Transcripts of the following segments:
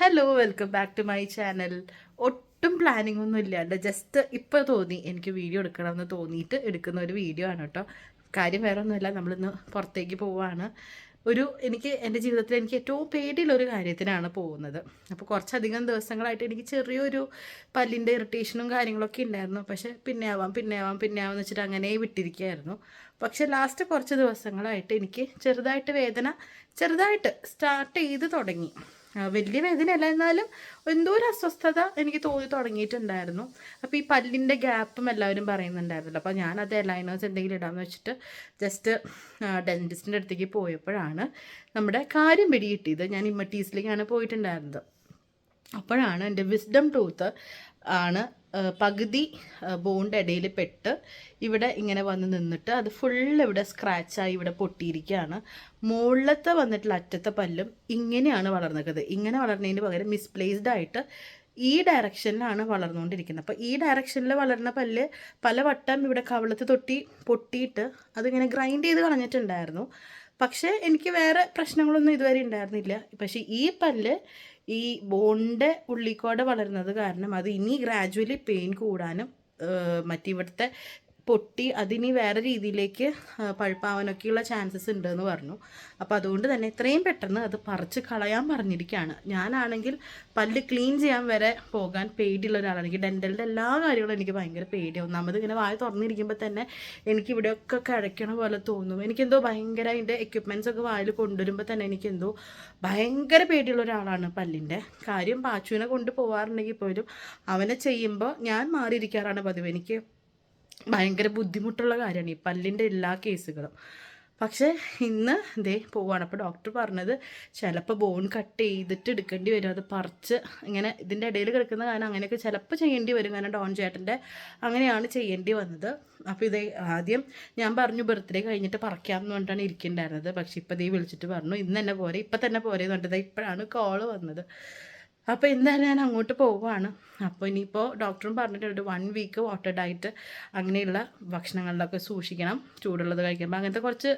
Hello welcome back to my channel ഒട്ടും planning ഒന്നും ഇല്ലാണ്ട് ജസ്റ്റ് ഇപ്പോൾ തോന്നി. എനിക്ക് വീഡിയോ എടുക്കണമെന്ന് തോന്നിയിട്ട് എടുക്കുന്ന ഒരു വീഡിയോ ആണ് കേട്ടോ കാര്യം വേറെ ഒന്നുമില്ല നമ്മളിന്ന് പുറത്തേക്ക് പോവുകയാണ് ഒരു എനിക്ക് എന്റെ ജീവിതത്തിൽ എനിക്ക് ഏറ്റവും പേടിയുള്ളൊരു കാര്യത്തിനാണ് പോകുന്നത്. അപ്പോൾ കുറച്ചധികം ദിവസങ്ങളായിട്ട് എനിക്ക് ചെറിയൊരു പല്ലിന്റെ ഇറിറ്റേഷനും കാര്യങ്ങളൊക്കെ ഉണ്ടായിരുന്നു പക്ഷേ പിന്നെ ആവാം പിന്നെ ആവാം പിന്നെ ആവാം എന്ന് വെച്ചിട്ട് അങ്ങനെ വിട്ടിരിക്കുകയായിരുന്നു പക്ഷെ ലാസ്റ്റ് കുറച്ച് ദിവസങ്ങളായിട്ട് എനിക്ക് ചെറുതായിട്ട് വേദന ചെറുതായിട്ട് സ്റ്റാർട്ട് ചെയ്ത് തുടങ്ങി. വലിയ വേദനയല്ല എന്നാലും എന്തോ ഒരു അസ്വസ്ഥത എനിക്ക് തോന്നി തുടങ്ങിയിട്ടുണ്ടായിരുന്നു. അപ്പോൾ ഈ പല്ലിന്റെ ഗ്യാപ്പും എല്ലാവരും പറയുന്നുണ്ടായിരുന്നല്ലോ. അപ്പോൾ ഞാനത് എലൈനേഴ്സ് എന്തെങ്കിലും ഇടാമെന്ന് വെച്ചിട്ട് ജസ്റ്റ് ഡെന്റിസ്റ്റിന്റെ അടുത്തേക്ക് പോയപ്പോഴാണ് നമ്മുടെ കാര്യം പിടികിട്ടിയത് ഞാൻ ഇമ്മട്ടീസിലേക്കാണ് പോയിട്ടുണ്ടായിരുന്നത്. അപ്പോഴാണ് എന്റെ വിസ്ഡം ടൂത്ത് ആണ് പകുതി ബോണ്ട് ഇടയിൽ പെട്ട് ഇവിടെ ഇങ്ങനെ വന്ന് നിന്നിട്ട് അത് ഫുള്ള് ഇവിടെ സ്ക്രാച്ചായി ഇവിടെ പൊട്ടിയിരിക്കുകയാണ്. മുകളിലത്തെ വന്നിട്ടുള്ള അറ്റത്തെ പല്ലും ഇങ്ങനെയാണ് വളർന്നിരിക്കുന്നത്. ഇങ്ങനെ വളർന്നതിന് പകരം മിസ്പ്ലേസ്ഡ് ആയിട്ട് ഈ ഡയറക്ഷനിലാണ് വളർന്നുകൊണ്ടിരിക്കുന്നത്. അപ്പോൾ ഈ ഡയറക്ഷനിൽ വളർന്ന പല്ല് പല വട്ടം ഇവിടെ കവളത്ത് തൊട്ടി പൊട്ടിയിട്ട് അതിങ്ങനെ ഗ്രൈൻഡ് ചെയ്ത് കളഞ്ഞിട്ടുണ്ടായിരുന്നു. പക്ഷേ എനിക്ക് വേറെ പ്രശ്നങ്ങളൊന്നും ഇതുവരെ ഉണ്ടായിരുന്നില്ല. പക്ഷേ ഈ പല്ല് ഈ ബോണിന്റെ ഉള്ളിക്കോട് വളരുന്നത് കാരണം അത് ഇനി ഗ്രാജുവലി പെയിൻ കൂടാനും മറ്റിവിടുത്തെ പൊട്ടി അതിനി വേറെ രീതിയിലേക്ക് പഴുപ്പാവാനൊക്കെയുള്ള ചാൻസസ് ഉണ്ടെന്ന് പറഞ്ഞു. അപ്പോൾ അതുകൊണ്ട് തന്നെ എത്രയും പെട്ടെന്ന് അത് പറിച്ച് കളയാൻ പറഞ്ഞിരിക്കുകയാണ് ഞാനാണെങ്കിൽ പല്ല് ക്ലീൻ ചെയ്യാൻ വരെ പോകാൻ പേടിയുള്ള ഒരാളാണ്. എനിക്ക് ഡെന്റലിന്റെ എല്ലാ കാര്യങ്ങളും എനിക്ക് ഭയങ്കര പേടിയാണ് ഒന്നാമത് ഇങ്ങനെ വായ തുറന്നിരിക്കുമ്പോൾ തന്നെ എനിക്ക് ഇവിടെയൊക്കെ കിഴക്കണ പോലെ തോന്നും. എനിക്കെന്തോ ഭയങ്കര അതിന്റെ എക്യുപ്മെന്റ്സ് ഒക്കെ വായിൽ കൊണ്ടുവരുമ്പോൾ തന്നെ എനിക്കെന്തോ ഭയങ്കര പേടിയുള്ള ഒരാളാണ് പല്ലിന്റെ കാര്യം പാച്ചുവിനെ കൊണ്ട് പോകാറുണ്ടെങ്കിൽ പോലും അവനെ ചെയ്യുമ്പോൾ ഞാൻ മാറിയിരിക്കാറാണ് പതിവ്. എനിക്ക് ഭയങ്കര ബുദ്ധിമുട്ടുള്ള കാര്യമാണ് ഈ പല്ലിന്റെ എല്ലാ കേസുകളും. പക്ഷേ ഇന്ന് ദേ പോവാണ്. അപ്പോൾ ഡോക്ടർ പറഞ്ഞത് ചിലപ്പോൾ ബോൺ കട്ട് ചെയ്തിട്ട് എടുക്കേണ്ടി വരും. അത് പറിച്ച് ഇങ്ങനെ ഇതിന്റെ ഇടയിൽ കിടക്കുന്ന കാരണം അങ്ങനെയൊക്കെ ചിലപ്പോൾ ചെയ്യേണ്ടി വരും. കാരണം ഡോൺ ചേട്ടന്റെ അങ്ങനെയാണ് ചെയ്യേണ്ടി വന്നത്. അപ്പോൾ ഇതേ ആദ്യം ഞാൻ പറഞ്ഞു ബർത്ത്ഡേ കഴിഞ്ഞിട്ട് പറിക്കാം എന്ന് പറഞ്ഞിട്ടാണ് ഇരിക്കേണ്ടായിരുന്നത്. പക്ഷേ ഇപ്പോൾ ഇതേ വിളിച്ചിട്ട് പറഞ്ഞു ഇന്ന് തന്നെ പോരെ ഇപ്പം തന്നെ പോരെ എന്ന് പറഞ്ഞിട്ട് ദേ ഇപ്പോഴാണ് കോൾ വന്നത്. അപ്പോൾ എന്തായാലും ഞാൻ അങ്ങോട്ട് പോവുകയാണ് അപ്പോൾ ഇനിയിപ്പോൾ ഡോക്ടറും പറഞ്ഞിട്ടുണ്ട് വൺ വീക്ക് വാട്ടർ ഡയറ്റ് അങ്ങനെയുള്ള ഭക്ഷണങ്ങളിലൊക്കെ സൂക്ഷിക്കണം ചൂടുള്ളത് കഴിക്കുമ്പോൾ അങ്ങനത്തെ കുറച്ച്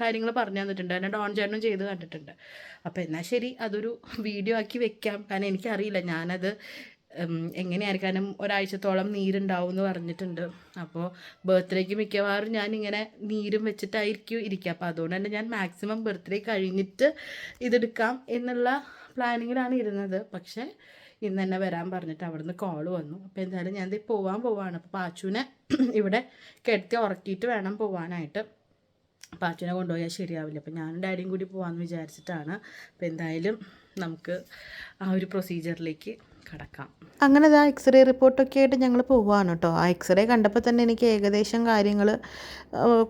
കാര്യങ്ങൾ പറഞ്ഞു തന്നിട്ടുണ്ട്. എന്നെ ഡോൺ ചേട്ടനും ചെയ്ത് കണ്ടിട്ടുണ്ട്. അപ്പോൾ എന്നാൽ ശരി അതൊരു വീഡിയോ ആക്കി വെക്കാം. കാരണം എനിക്കറിയില്ല ഞാനത് എങ്ങനെയായിരിക്കും? കാരണം ഒരാഴ്ചത്തോളം നീരുണ്ടാവും എന്ന് പറഞ്ഞിട്ടുണ്ട്. അപ്പോൾ ബർത്ത്ഡേക്ക് മിക്കവാറും ഞാൻ ഇങ്ങനെ നീരും വെച്ചിട്ടായിരിക്കും ഇരിക്കുക. അപ്പോൾ അതുകൊണ്ട് തന്നെ ഞാൻ മാക്സിമം ബർത്ത്ഡേ കഴിഞ്ഞിട്ട് ഇതെടുക്കാം എന്നുള്ള പ്ലാനിങ്ങിലാണ് ഇരുന്നത്. പക്ഷേ ഇന്ന് തന്നെ വരാൻ പറഞ്ഞിട്ട് അവിടുന്ന് കോൾ വന്നു. അപ്പോൾ എന്തായാലും ഞാൻ ദേ പോവാൻ പോവാണ്. അപ്പോൾ പാച്ചുവിനെ ഇവിടെ കിടത്തി ഉറക്കിയിട്ട് വേണം പോവാനായിട്ട്. പാച്ചുവിനെ കൊണ്ടുപോയാൽ ശരിയാവില്ല. അപ്പോൾ ഞാനും ഡാഡിയും കൂടി പോകാമെന്ന് വിചാരിച്ചിട്ടാണ്. അപ്പോൾ എന്തായാലും നമുക്ക് ആ ഒരു പ്രൊസീജിയറിലേക്ക് കടക്കാം. അങ്ങനെ ആ എക്സ്റേ റിപ്പോർട്ടൊക്കെ ആയിട്ട് ഞങ്ങൾ പോവാണ് കേട്ടോ ആ എക്സ്റേ കണ്ടപ്പോൾ തന്നെ എനിക്ക് ഏകദേശം കാര്യങ്ങൾ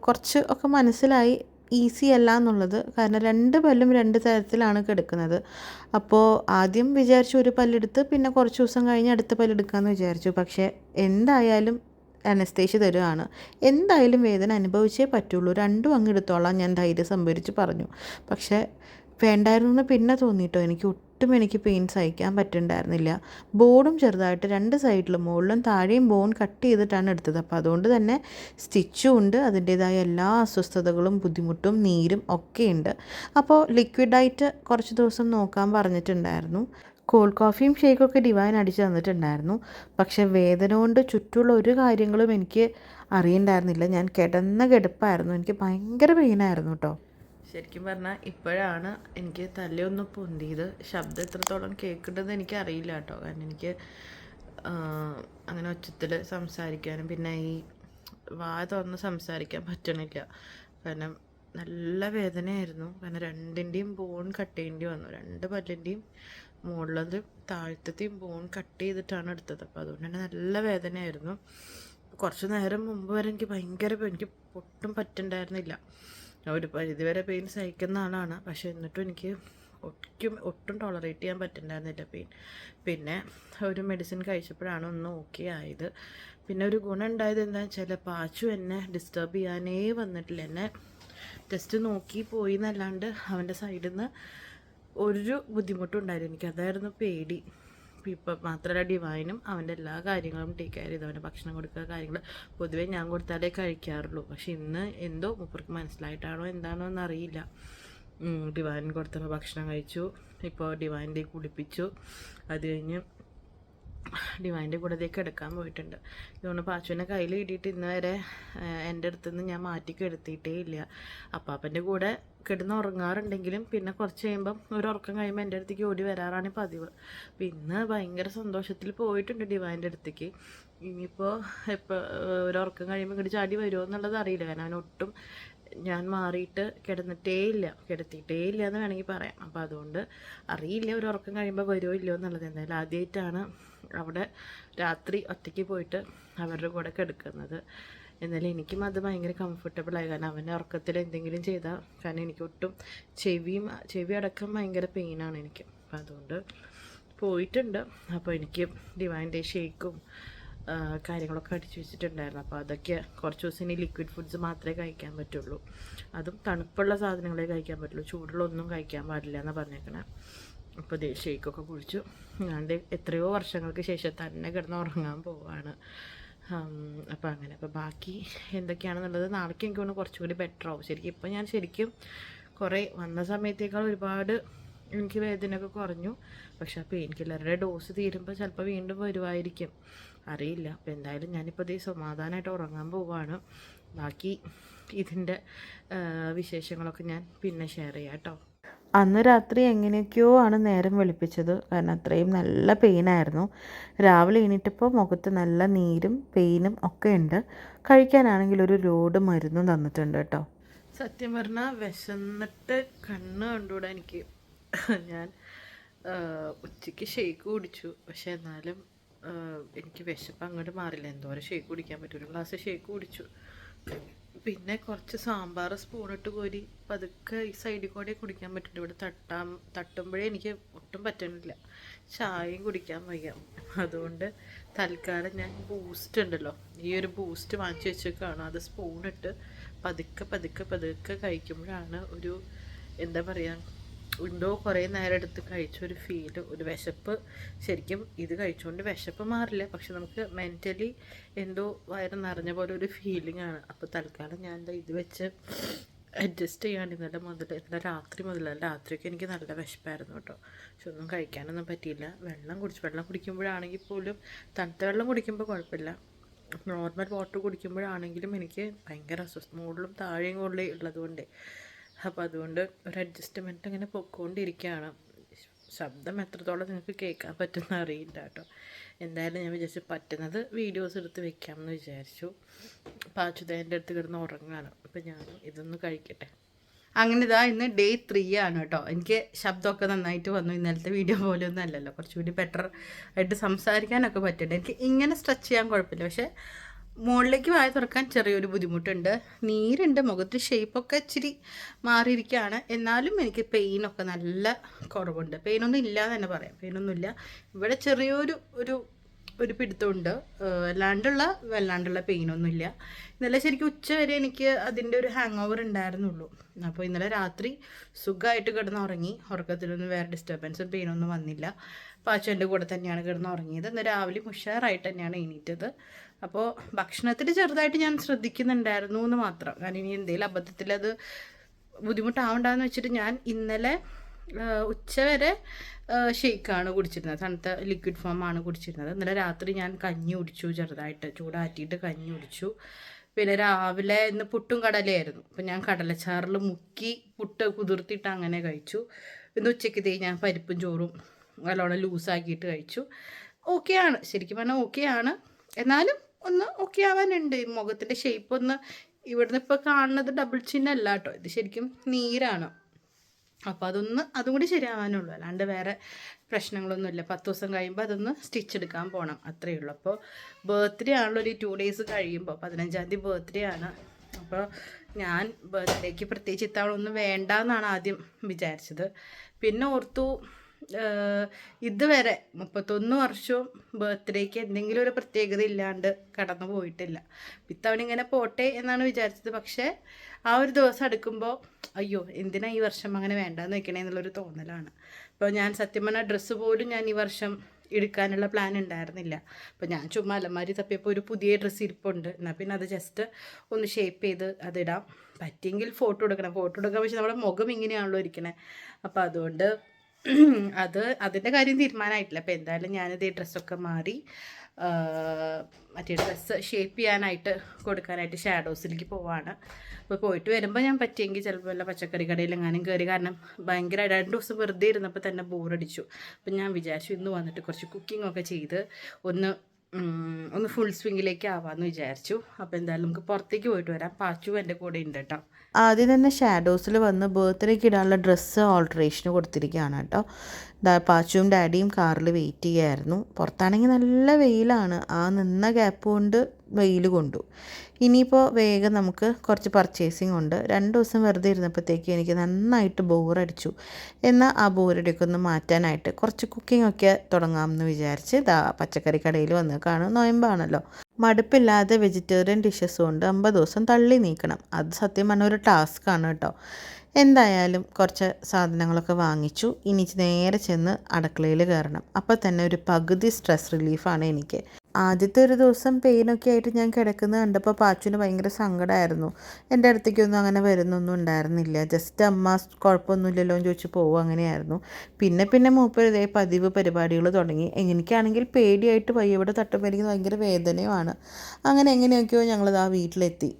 കുറച്ച് ഒക്കെ മനസ്സിലായി. ഈസി അല്ല എന്നുള്ളത്. കാരണം രണ്ട് പല്ലും രണ്ട് തരത്തിലാണ് കിടക്കുന്നത്. അപ്പോൾ ആദ്യം വിചാരിച്ചു ഒരു പല്ലെടുത്ത് പിന്നെ കുറച്ച് ദിവസം കഴിഞ്ഞ് അടുത്ത പല്ലെടുക്കാമെന്ന് വിചാരിച്ചു. പക്ഷേ എന്തായാലും അനസ്തേഷ്യ തരുവാണ്. എന്തായാലും വേദന അനുഭവിച്ചേ പറ്റുള്ളൂ. രണ്ടും അങ്ങ് എടുത്തോളാം ഞാൻ ധൈര്യം സംഭരിച്ച് പറഞ്ഞു. പക്ഷേ വേണ്ടായിരുന്നു എന്ന് പിന്നെ തോന്നിയിട്ടോ എനിക്ക് ഒട്ടും എനിക്ക് പെയിൻ സഹിക്കാൻ പറ്റുന്നുണ്ടായിരുന്നില്ല ബോർഡും ചെറുതായിട്ട് രണ്ട് സൈഡിലും മുകളിലും താഴെയും ബോൺ കട്ട് ചെയ്തിട്ടാണ് എടുത്തത്. അപ്പോൾ അതുകൊണ്ട് തന്നെ സ്റ്റിച്ചും ഉണ്ട്. അതിന്റേതായ എല്ലാ അസ്വസ്ഥതകളും ബുദ്ധിമുട്ടും നീരും ഒക്കെ ഉണ്ട്. അപ്പോൾ ലിക്വിഡായിട്ട് കുറച്ച് ദിവസം നോക്കാൻ പറഞ്ഞിട്ടുണ്ടായിരുന്നു. കോൾഡ് കോഫിയും ഷേക്കൊക്കെ ഡിവൈൻ അടിച്ച് തന്നിട്ടുണ്ടായിരുന്നു. പക്ഷെ വേദന കൊണ്ട് ചുറ്റുമുള്ള ഒരു കാര്യങ്ങളും എനിക്ക് അറിയണ്ടായിരുന്നില്ല. ഞാൻ കിടന്ന കിടപ്പായിരുന്നു. എനിക്ക് ഭയങ്കര പെയിനായിരുന്നു കേട്ടോ ശരിക്കും പറഞ്ഞാൽ ഇപ്പോഴാണ് എനിക്ക് തലയൊന്ന് പൊന്തിയത്. ശബ്ദം എത്രത്തോളം കേൾക്കേണ്ടത് എനിക്ക് അറിയില്ല കേട്ടോ. കാരണം എനിക്ക് അങ്ങനെ ഒച്ചത്തിൽ സംസാരിക്കാനും പിന്നെ ഈ വായ തുറന്ന് സംസാരിക്കാൻ പറ്റണില്ല. കാരണം നല്ല വേദനയായിരുന്നു. കാരണം രണ്ടിന്റെയും ബോൺ കട്ട് ചെയ്യേണ്ടി വന്നു. രണ്ട് പല്ലിന്റെയും മുകളിലത് താഴത്തെയും ബോൺ കട്ട് ചെയ്തിട്ടാണ് എടുത്തത്. അപ്പോൾ അതുകൊണ്ട് തന്നെ നല്ല വേദനയായിരുന്നു. കുറച്ച് നേരം മുമ്പ് വരെ എനിക്ക് ഭയങ്കര എനിക്ക് ഒട്ടും പറ്റുണ്ടായിരുന്നില്ല. ഒരു പരിധിവരെ പെയിൻ സഹിക്കുന്ന ആളാണ്. പക്ഷേ എന്നിട്ടും എനിക്ക് ഒട്ടും ഒട്ടും ടോളറേറ്റ് ചെയ്യാൻ പറ്റുന്നുണ്ടായിരുന്നില്ല പെയിൻ പിന്നെ ഒരു മെഡിസിൻ കഴിച്ചപ്പോഴാണ് ഒന്ന് ഓക്കെ ആയത്. പിന്നെ ഒരു ഗുണം ഉണ്ടായത് എന്താണെന്ന് വെച്ചാൽ പാച്ചു എന്നെ ഡിസ്റ്റർബ് ചെയ്യാനേ വന്നിട്ടില്ല. എന്നെ ജസ്റ്റ് നോക്കി പോയി എന്നല്ലാണ്ട് അവന്റെ സൈഡിൽ നിന്ന് ഒരു ബുദ്ധിമുട്ടും ഉണ്ടായിരുന്നു എനിക്ക് അതായിരുന്നു പേടി. ഇപ്പം മാത്രമല്ല ഡിവൈനും അവന്റെ എല്ലാ കാര്യങ്ങളും ടേക്ക് കെയർ ചെയ്ത് അവന്റെ ഭക്ഷണം കൊടുക്കുക കാര്യങ്ങൾ പൊതുവേ ഞാൻ കൊടുത്താലേ കഴിക്കാറുള്ളൂ. പക്ഷെ ഇന്ന് എന്തോ മൂപ്പർക്ക് മനസ്സിലായിട്ടാണോ എന്താണോ എന്നറിയില്ല. ഡിവൈൻ കൊടുത്തുള്ള ഭക്ഷണം കഴിച്ചു. ഇപ്പോൾ ഡിവൈന്റെ കുളിപ്പിച്ചു. അത് കഴിഞ്ഞ് ഡിവൈന്റെ കൂടെ ഇതൊക്കെ എടുക്കാൻ പോയിട്ടുണ്ട്. ഇതുകൊണ്ട് പാച്ചുവിനെ കയ്യിൽ കിട്ടിയിട്ട് ഇന്ന് വരെ എന്റെ അടുത്തുനിന്ന് ഞാൻ മാറ്റി കെടുത്തിയിട്ടേ ഇല്ല. അപ്പാപ്പന്റെ കൂടെ കിടന്ന് ഉറങ്ങാറുണ്ടെങ്കിലും പിന്നെ കുറച്ച് കഴിയുമ്പം ഒരു ഉറക്കം കഴിയുമ്പോൾ എന്റെ അടുത്തേക്ക് ഓടി വരാറാണ് പതിവ്. പിന്നെ ഭയങ്കര സന്തോഷത്തിൽ പോയിട്ടുണ്ട് ഡിവൈന്റെ അടുത്തേക്ക്. ഇനിയിപ്പോൾ ഇപ്പോൾ ഒരു ഉറക്കം കഴിയുമ്പോൾ ഇങ്ങോട്ട് ചാടി വരുമോ എന്നുള്ളത് അറിയില്ല. കാരണം അവൻ ഒട്ടും ഞാൻ മാറിയിട്ട് കിടന്നിട്ടേ ഇല്ല. കിടത്തിയിട്ടേ ഇല്ല എന്ന് വേണമെങ്കിൽ പറയാം. അപ്പോൾ അതുകൊണ്ട് അറിയില്ല ഒരു ഉറക്കം കഴിയുമ്പോൾ വരുമോ ഇല്ലയോ എന്നുള്ളത്. എന്തായാലും ആദ്യമായിട്ടാണ് അവിടെ രാത്രി ഒറ്റയ്ക്ക് പോയിട്ട് അവരുടെ കൂടെ കിടക്കുന്നത്. എന്നാലും എനിക്കും അത് ഭയങ്കര കംഫർട്ടബിളായി കാരണം അവന്റെ ഉറക്കത്തിൽ എന്തെങ്കിലും ചെയ്താൽ കാരണം എനിക്ക് ഒട്ടും ചെവിയും ചെവി അടക്കം ഭയങ്കര പെയിനാണ് എനിക്ക്. അപ്പോൾ അതുകൊണ്ട് പോയിട്ടുണ്ട്. അപ്പോൾ എനിക്ക് ഡിവൈന്റെ ഷേക്കും കാര്യങ്ങളൊക്കെ അടിച്ചു വെച്ചിട്ടുണ്ടായിരുന്നു. അപ്പോൾ അതൊക്കെ കുറച്ച് ദിവസം ഇനി ലിക്വിഡ് ഫുഡ്സ് മാത്രമേ കഴിക്കാൻ പറ്റുള്ളൂ. അതും തണുപ്പുള്ള സാധനങ്ങളെ കഴിക്കാൻ പറ്റുള്ളൂ. ചൂടുള്ള ഒന്നും കഴിക്കാൻ പാടില്ല എന്നാണ് പറഞ്ഞേക്കണേ. അപ്പോൾ ദേ ഷേക്കൊക്കെ കുടിച്ചു. ദേ എത്രയോ വർഷങ്ങൾക്ക് ശേഷം തന്നെ കിടന്ന് ഉറങ്ങാൻ പോവാണ്. അപ്പോൾ അങ്ങനെ. അപ്പോൾ ബാക്കി എന്തൊക്കെയാണെന്നുള്ളത് നാളേക്ക് എനിക്ക് തോന്നുന്നു കുറച്ചും കൂടി ബെറ്റർ ആവും. ശരിക്കും ഇപ്പം ഞാൻ ശരിക്കും കുറേ വന്ന സമയത്തേക്കാൾ ഒരുപാട് എനിക്ക് വേദനയൊക്കെ കുറഞ്ഞു. പക്ഷേ ആ പെയിൻ കില്ലറുടെ ഡോസ് തീരുമ്പോൾ ചിലപ്പോൾ വീണ്ടും വരുമായിരിക്കും അറിയില്ല. അപ്പോൾ എന്തായാലും ഞാനിപ്പോൾ ഇതേ സമാധാനമായിട്ട് ഉറങ്ങാൻ പോവുകയാണ് ബാക്കി ഇതിന്റെ വിശേഷങ്ങളൊക്കെ ഞാൻ പിന്നെ ഷെയർ ചെയ്യാം കേട്ടോ. അന്ന് രാത്രി എങ്ങനെയൊക്കെയോ ആണ് നേരം വെളുപ്പിച്ചത്. കാരണം അത്രയും നല്ല പെയിനായിരുന്നു രാവിലെ എണീറ്റപ്പോൾ മുഖത്ത് നല്ല നീരും പെയിനും ഒക്കെ ഉണ്ട്. കഴിക്കാനാണെങ്കിൽ ഒരു ലോഡ് മരുന്നും തന്നിട്ടുണ്ട് കേട്ടോ. സത്യം പറഞ്ഞാൽ വിശന്നിട്ട് കണ്ണ് കണ്ടുകൂടാ എനിക്ക്. ഞാൻ ഉച്ചയ്ക്ക് ഷേക്ക് കുടിച്ചു. പക്ഷെ എന്നാലും എനിക്ക് വിശപ്പ് അങ്ങോട്ട് മാറില്ല. എന്തോരം ഷേക്ക് കുടിക്കാൻ പറ്റും. ഒരു ഗ്ലാസ് ഷേക്ക് കുടിച്ചു. പിന്നെ കുറച്ച് സാമ്പാർ സ്പൂണിട്ട് കോരി പതുക്കെ ഈ സൈഡിൽ കൂടെ കുടിക്കാൻ പറ്റുന്നുണ്ട്. ഇവിടെ തട്ടാൻ തട്ടുമ്പോഴേ എനിക്ക് ഒട്ടും പറ്റുന്നില്ല ചായയും കുടിക്കാൻ വയ്യ. അതുകൊണ്ട് തൽക്കാലം ഞാൻ ബൂസ്റ്റ് ഉണ്ടല്ലോ. ഈ ഒരു ബൂസ്റ്റ് വാങ്ങിച്ചു വെച്ചേക്കാണ്. അത് സ്പൂണിട്ട് പതുക്കെ പതുക്കെ പതുക്കെ കഴിക്കുമ്പോഴാണ് ഒരു എന്താ പറയുക എന്തോ കുറേ നേരം എടുത്ത് കഴിച്ച ഒരു ഫീൽ ഒരു വിശപ്പ്. ശരിക്കും ഇത് കഴിച്ചുകൊണ്ട് വിശപ്പ് മാറില്ല. പക്ഷെ നമുക്ക് മെന്റലി എന്തോ വയറ് നിറഞ്ഞ പോലെ ഒരു ഫീലിംഗ് ആണ്. അപ്പോൾ തൽക്കാലം ഞാൻ എന്താ ഇത് വെച്ച് അഡ്ജസ്റ്റ് ചെയ്യാണ്ട് ഇന്നലെ മുതൽ ഇന്നലെ രാത്രി മുതൽ രാത്രിയൊക്കെ എനിക്ക് നല്ല വിശപ്പായിരുന്നു കേട്ടോ. പക്ഷെ ഒന്നും കഴിക്കാനൊന്നും പറ്റിയില്ല. വെള്ളം കുടിച്ചു വെള്ളം കുടിക്കുമ്പോഴാണെങ്കിൽ പോലും തണുത്ത വെള്ളം കുടിക്കുമ്പോൾ കുഴപ്പമില്ല. നോർമൽ വാട്ടർ കുടിക്കുമ്പോഴാണെങ്കിലും എനിക്ക് ഭയങ്കര അസ്വസ്ഥ മുകളിലും താഴെയും കൂടുതൽ ഉള്ളതുകൊണ്ട് അപ്പോൾ അതുകൊണ്ട് ഒരു അഡ്ജസ്റ്റ്മെന്റ് ഇങ്ങനെ പൊയ്ക്കൊണ്ടിരിക്കുകയാണ് ശബ്ദം എത്രത്തോളം നിങ്ങൾക്ക് കേൾക്കാൻ പറ്റുമെന്ന് അറിയില്ല കേട്ടോ. എന്തായാലും ഞാൻ വിചാരിച്ചു പറ്റുന്നത് വീഡിയോസ് എടുത്ത് വെക്കാമെന്ന് വിചാരിച്ചു. പാച്ചുദേന്റെ അടുത്ത് കിടന്ന് ഉറങ്ങാണ്. അപ്പം ഞാൻ ഇതൊന്ന് കഴിക്കട്ടെ. അങ്ങനെ ഇതാ ഇന്ന് ഡേ ത്രീ ആണ് കേട്ടോ. എനിക്ക് ശബ്ദമൊക്കെ നന്നായിട്ട് വന്നു. ഇന്നലത്തെ വീഡിയോ പോലെ ഒന്നും അല്ലല്ലോ. കുറച്ചുകൂടി ബെറ്റർ ആയിട്ട് സംസാരിക്കാനൊക്കെ പറ്റുന്നുണ്ട് എനിക്ക് ഇങ്ങനെ സ്ട്രെച്ച് ചെയ്യാൻ കുഴപ്പമില്ല. പക്ഷേ മുകളിലേക്ക് വായ തുറക്കാൻ ചെറിയൊരു ബുദ്ധിമുട്ടുണ്ട്. നീരുണ്ട് മുഖത്ത് ഷേപ്പൊക്കെ ഇച്ചിരി മാറിയിരിക്കുകയാണ്. എന്നാലും എനിക്ക് പെയിനൊക്കെ നല്ല കുറവുണ്ട്. പെയിനൊന്നും ഇല്ല എന്ന് തന്നെ പറയാം. പെയിനൊന്നുമില്ല ഇവിടെ ചെറിയൊരു ഒരു ഒരു പിടുത്തമുണ്ട്. അല്ലാണ്ടുള്ള വല്ലാണ്ടുള്ള പെയിനൊന്നുമില്ല ഇന്നലെ ശരിക്കും ഉച്ച വരെ എനിക്ക് അതിന്റെ ഒരു ഹാങ് ഓവർ ഉണ്ടായിരുന്നുള്ളൂ. അപ്പോൾ ഇന്നലെ രാത്രി സുഖമായിട്ട് കിടന്നുറങ്ങി. ഉറക്കത്തിലൊന്നും വേറെ ഡിസ്റ്റർബൻസും പെയിനൊന്നും വന്നില്ല. പാച്ചന്റെ കൂടെ തന്നെയാണ് കിടന്നുറങ്ങിയത്. ഇന്ന് രാവിലെ ഉഷാറായിട്ട് തന്നെയാണ് എണീറ്റത്. അപ്പോൾ ഭക്ഷണത്തിൽ ചെറുതായിട്ട് ഞാൻ ശ്രദ്ധിക്കുന്നുണ്ടായിരുന്നു എന്ന് മാത്രം. കാരണം ഇനി എന്തെങ്കിലും അബദ്ധത്തിൽ അത് ബുദ്ധിമുട്ടാവണ്ടെന്ന് വെച്ചിട്ട് ഞാൻ ഇന്നലെ ഉച്ച ഉച്ചവരെ ഷേക്കാണ് കുടിച്ചിരുന്നത്. തണുത്ത ലിക്വിഡ് ഫോം ആണ് കുടിച്ചിരുന്നത്. ഇന്നലെ രാത്രി ഞാൻ കഞ്ഞി കുടിച്ചു ചെറുതായിട്ട്. ചൂടാറ്റിയിട്ട് കഞ്ഞി കുടിച്ചു. പിന്നെ രാവിലെ ഇന്ന് പുട്ടും കടലയായിരുന്നു. അപ്പം ഞാൻ കടലച്ചാറിൽ മുക്കി പുട്ട് കുതിർത്തിട്ട് അങ്ങനെ കഴിച്ചു. ഇന്ന് ഉച്ചയ്ക്ക് ഞാൻ പരിപ്പും ചോറും നല്ലോണം ലൂസാക്കിയിട്ട് കഴിച്ചു. ഓക്കെയാണ്. ശരിക്കും പറഞ്ഞാൽ ഓക്കെയാണ്. എന്നാലും ഒന്ന് ഓക്കെ ആവാനുണ്ട്. മുഖത്തിന്റെ ഷേപ്പ് ഒന്ന് ഇവിടുന്ന് ഇപ്പോൾ കാണുന്നത് ഡബിൾ ചിന്നല്ല കേട്ടോ. ഇത് ശരിക്കും നീരാണ്. അപ്പോൾ അതൊന്ന് അതും കൂടി ശരിയാവാനുള്ളൂ. അല്ലാണ്ട് വേറെ പ്രശ്നങ്ങളൊന്നുമില്ല പത്ത് ദിവസം കഴിയുമ്പോൾ അതൊന്ന് സ്റ്റിച്ച് എടുക്കാൻ പോകണം അത്രയേ ഉള്ളൂ. അപ്പോൾ ബർത്ത്ഡേ ആണല്ലോ ഒരു ടു ഡേയ്സ് കഴിയുമ്പോൾ പതിനഞ്ചാം തീയതി ബർത്ത്ഡേ ആണ്. അപ്പോൾ ഞാൻ ബർത്ത്ഡേക്ക് പ്രത്യേകിച്ച് ഇത്തവണ ഒന്നും വേണ്ട എന്നാണ് ആദ്യം വിചാരിച്ചത്. പിന്നെ ഓർത്തു ഇതുവരെ മുപ്പത്തൊന്ന് വർഷവും ബർത്ത്ഡേക്ക് എന്തെങ്കിലും ഒരു പ്രത്യേകത ഇല്ലാണ്ട് കടന്നു പോയിട്ടില്ല. ഇത്തവണ ഇങ്ങനെ പോട്ടെ എന്നാണ് വിചാരിച്ചത്. പക്ഷേ ആ ഒരു ദിവസം അടുക്കുമ്പോൾ അയ്യോ എന്തിനാ ഈ വർഷം അങ്ങനെ വേണ്ടാന്ന് വെക്കണേ എന്നുള്ളൊരു തോന്നലാണ്. അപ്പോൾ ഞാൻ സത്യം പറഞ്ഞാൽ ഡ്രസ്സ് പോലും ഞാൻ ഈ വർഷം എടുക്കാനുള്ള പ്ലാൻ ഉണ്ടായിരുന്നില്ല. അപ്പോൾ ഞാൻ ചുമ്മാ അലമാരി തപ്പിയപ്പോൾ ഒരു പുതിയ ഡ്രസ്സ് ഇരിപ്പുണ്ട്. എന്നാൽ പിന്നെ അത് ജസ്റ്റ് ഒന്ന് ഷേപ്പ് ചെയ്ത് അതിടാം പറ്റിയെങ്കിൽ ഫോട്ടോ എടുക്കണം. ഫോട്ടോ എടുക്കാൻ പക്ഷേ നമ്മുടെ മുഖം ഇങ്ങനെയാണല്ലോ ഇരിക്കണേ. അപ്പോൾ അതുകൊണ്ട് അത് അതിന്റെ കാര്യം തീരുമാനമായിട്ടില്ല അപ്പോൾ എന്തായാലും ഞാനിത് ഈ ഡ്രസ്സൊക്കെ മാറി മറ്റേ ഡ്രസ്സ് ഷേപ്പ് ചെയ്യാനായിട്ട് കൊടുക്കാനായിട്ട് ഷാഡോസിലേക്ക് പോവാണ്. അപ്പോൾ പോയിട്ട് വരുമ്പോൾ ഞാൻ പറ്റിയെങ്കിൽ ചിലപ്പോൾ വല്ല പച്ചക്കറി കടയിൽ എങ്ങാനും കയറി കാരണം ഭയങ്കര രണ്ട് ദിവസം വെറുതെ ഇരുന്നപ്പോൾ തന്നെ ബോറടിച്ചു. അപ്പം ഞാൻ വിചാരിച്ചു ഇന്ന് വന്നിട്ട് കുറച്ച് കുക്കിംഗ് ഒക്കെ ചെയ്ത് ഒന്ന് ഒന്ന് ഫുൾ സ്വിങ്ങിലേക്ക് ആവാമെന്ന് വിചാരിച്ചു. അപ്പോൾ എന്തായാലും നമുക്ക് പുറത്തേക്ക് പോയിട്ട് വരാം. പാച്ചു എന്റെ കൂടെ ഉണ്ട് കേട്ടോ. ആദ്യം തന്നെ ഷാഡോസിൽ വന്ന് ബർത്ത്ഡേക്ക് ഇടാനുള്ള ഡ്രസ്സ് ഓൾട്രേഷന് കൊടുത്തിരിക്കുകയാണ് കേട്ടോ. പാച്ചുവും ഡാഡിയും കാറിൽ വെയിറ്റ് ചെയ്യായിരുന്നു. പുറത്താണെങ്കിൽ നല്ല വെയിലാണ്. ആ നിന്ന ഗ്യാപ്പ് കൊണ്ട് വെയിൽ കൊണ്ടു. ഇനിയിപ്പോൾ വേഗം നമുക്ക് കുറച്ച് പർച്ചേസിങ് ഉണ്ട്. രണ്ട് ദിവസം വെറുതെ ഇരുന്നപ്പോഴത്തേക്ക് എനിക്ക് നന്നായിട്ട് ബോറടിച്ചു എന്നാൽ ആ ബോറടിയൊക്കെ ഒന്ന് മാറ്റാനായിട്ട് കുറച്ച് കുക്കിംഗ് ഒക്കെ തുടങ്ങാമെന്ന് വിചാരിച്ച് ഇതാ പച്ചക്കറി കടയിൽ വന്ന് കാണും. നോയമ്പാണല്ലോ. മടുപ്പില്ലാതെ വെജിറ്റേറിയൻ ഡിഷസ് കൊണ്ട് അമ്പത് ദിവസം തള്ളി നീക്കണം. അത് സത്യം പറഞ്ഞ ഒരു ടാസ്ക്കാണ് കേട്ടോ. എന്തായാലും കുറച്ച് സാധനങ്ങളൊക്കെ വാങ്ങിച്ചു. ഇനി നേരെ ചെന്ന് അടുക്കളയിൽ കയറണം. അപ്പോൾ തന്നെ ഒരു പകുതി സ്ട്രെസ് റിലീഫാണ് എനിക്ക്. ആദ്യത്തെ ഒരു ദിവസം പെയിനൊക്കെ ആയിട്ട് ഞാൻ കിടക്കുന്നത് കണ്ടപ്പോൾ പാച്ചുവിന് ഭയങ്കര സങ്കടമായിരുന്നു എന്റെ അടുത്തേക്കൊന്നും അങ്ങനെ വരുന്നൊന്നും ഉണ്ടായിരുന്നില്ല. ജസ്റ്റ് അമ്മ കുഴപ്പമൊന്നുമില്ലല്ലോ എന്ന് ചോദിച്ച് പോകും അങ്ങനെയായിരുന്നു. പിന്നെ പിന്നെ മൂപ്പരുതേ പതിവ് പരിപാടികൾ തുടങ്ങി. എനിക്കാണെങ്കിൽ പേടിയായിട്ട് പയ്യവിടെ തട്ടുമ്പോൾ എനിക്ക് ഭയങ്കര വേദനയുമാണ്. അങ്ങനെ എങ്ങനെയൊക്കെയോ ഞങ്ങളിത് ആ വീട്ടിലെത്തി.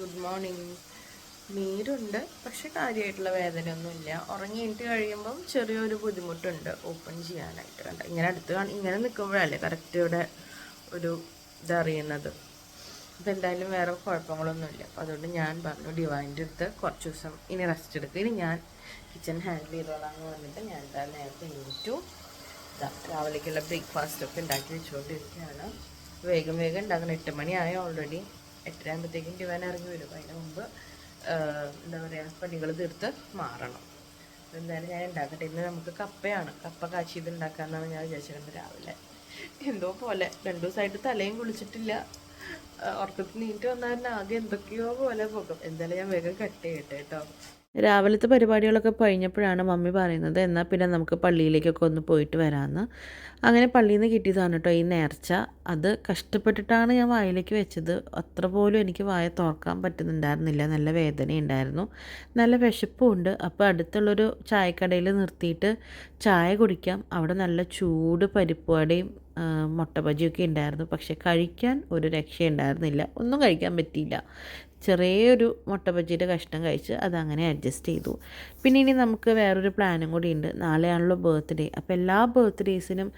ഗുഡ് മോർണിംഗ് നീരുണ്ട് പക്ഷെ കാര്യമായിട്ടുള്ള വേദനയൊന്നുമില്ല. ഉറങ്ങി എണീറ്റ് കഴിയുമ്പം ചെറിയൊരു ബുദ്ധിമുട്ടുണ്ട് ഓപ്പൺ ചെയ്യാനായിട്ട്. കണ്ട? ഇങ്ങനെ അടുത്ത് ഇങ്ങനെ നിൽക്കുമ്പോഴല്ലേ കറക്റ്റ് ഇവിടെ ഒരു ഇതറിയുന്നത്. അപ്പം എന്തായാലും വേറെ കുഴപ്പങ്ങളൊന്നുമില്ല. അപ്പോൾ അതുകൊണ്ട് ഞാൻ പറഞ്ഞു ഡിവൈന്റെ അടുത്ത് കുറച്ച് ദിവസം ഇനി റെസ്റ്റ് എടുക്കുക ഇനി ഞാൻ കിച്ചൺ ഹാൻഡിൽ ചെയ്തോളാം എന്ന് പറഞ്ഞിട്ട് ഞാൻ എന്തായാലും നേരത്തെ എണീറ്റു. രാവിലേക്കുള്ള ബ്രേക്ക്ഫാസ്റ്റ് ഒക്കെ ഉണ്ടാക്കി വെച്ചുകൊണ്ടിരിക്കുകയാണ് വേഗം വേഗം ഉണ്ടാക്കണം. എട്ട് മണിയായ ഓൾറെഡി എട്ടര ആകുമ്പോഴത്തേക്കും ഡിവൈൻ ഇറങ്ങി വരും. അതിന് മുമ്പ് എന്താ പറയുക പണികൾ തീർത്ത് മാറണം. എന്തായാലും ഞാൻ ഉണ്ടാക്കട്ടെ. ഇന്ന് നമുക്ക് കപ്പയാണ്. കപ്പ കാച്ചിയത് ഉണ്ടാക്കാമെന്നാണ് ഞാൻ വിചാരിച്ചിരുന്നത് രാവിലെ. എന്തോ പോലെ. രണ്ടു ദിവസമായിട്ട് തലയും കുളിച്ചിട്ടില്ല. ഉറക്കത്തിൽ നീറ്റ് വന്നാൽ ആകെ എന്തൊക്കെയോ പോലെ പോകും. എന്തായാലും ഞാൻ വേഗം കട്ട് ചെയ്യട്ടെ കേട്ടോ. രാവിലത്തെ പരിപാടികളൊക്കെ കഴിഞ്ഞപ്പോഴാണ് മമ്മി പറയുന്നത് എന്നാൽ പിന്നെ നമുക്ക് പള്ളിയിലേക്കൊക്കെ ഒന്ന് പോയിട്ട് വരാമെന്ന് അങ്ങനെ പള്ളിയിൽ നിന്ന് കിട്ടിയതാണ് കേട്ടോ ഈ നേർച്ച. അത് കഷ്ടപ്പെട്ടിട്ടാണ് ഞാൻ വായിലേക്ക് വെച്ചത്. അത്ര പോലും എനിക്ക് വായ തുറക്കാൻ പറ്റുന്നുണ്ടായിരുന്നില്ല. നല്ല വേദനയുണ്ടായിരുന്നു. നല്ല വിശപ്പും ഉണ്ട് അപ്പോൾ അടുത്തുള്ളൊരു ചായക്കടയിൽ നിർത്തിയിട്ട് ചായ കുടിക്കാം. അവിടെ നല്ല ചൂട് പരിപ്പുവടയും ആ, മുട്ട ബജിയൊക്കെ ഉണ്ടായിരുന്നു. പക്ഷെ കഴിക്കാൻ ഒരു രക്ഷയുണ്ടായിരുന്നില്ല. ഒന്നും കഴിക്കാൻ പറ്റിയില്ല. ചെറിയൊരു മുട്ട കഷ്ണം കഴിച്ച് അതങ്ങനെ അഡ്ജസ്റ്റ് ചെയ്തു. പിന്നെ ഇനി നമുക്ക് വേറൊരു പ്ലാനും കൂടി ഉണ്ട്. നാളെയാണല്ലോ ബർത്ത്ഡേ അപ്പോൾ എല്ലാ ബർത്ത്ഡേയ്സിനും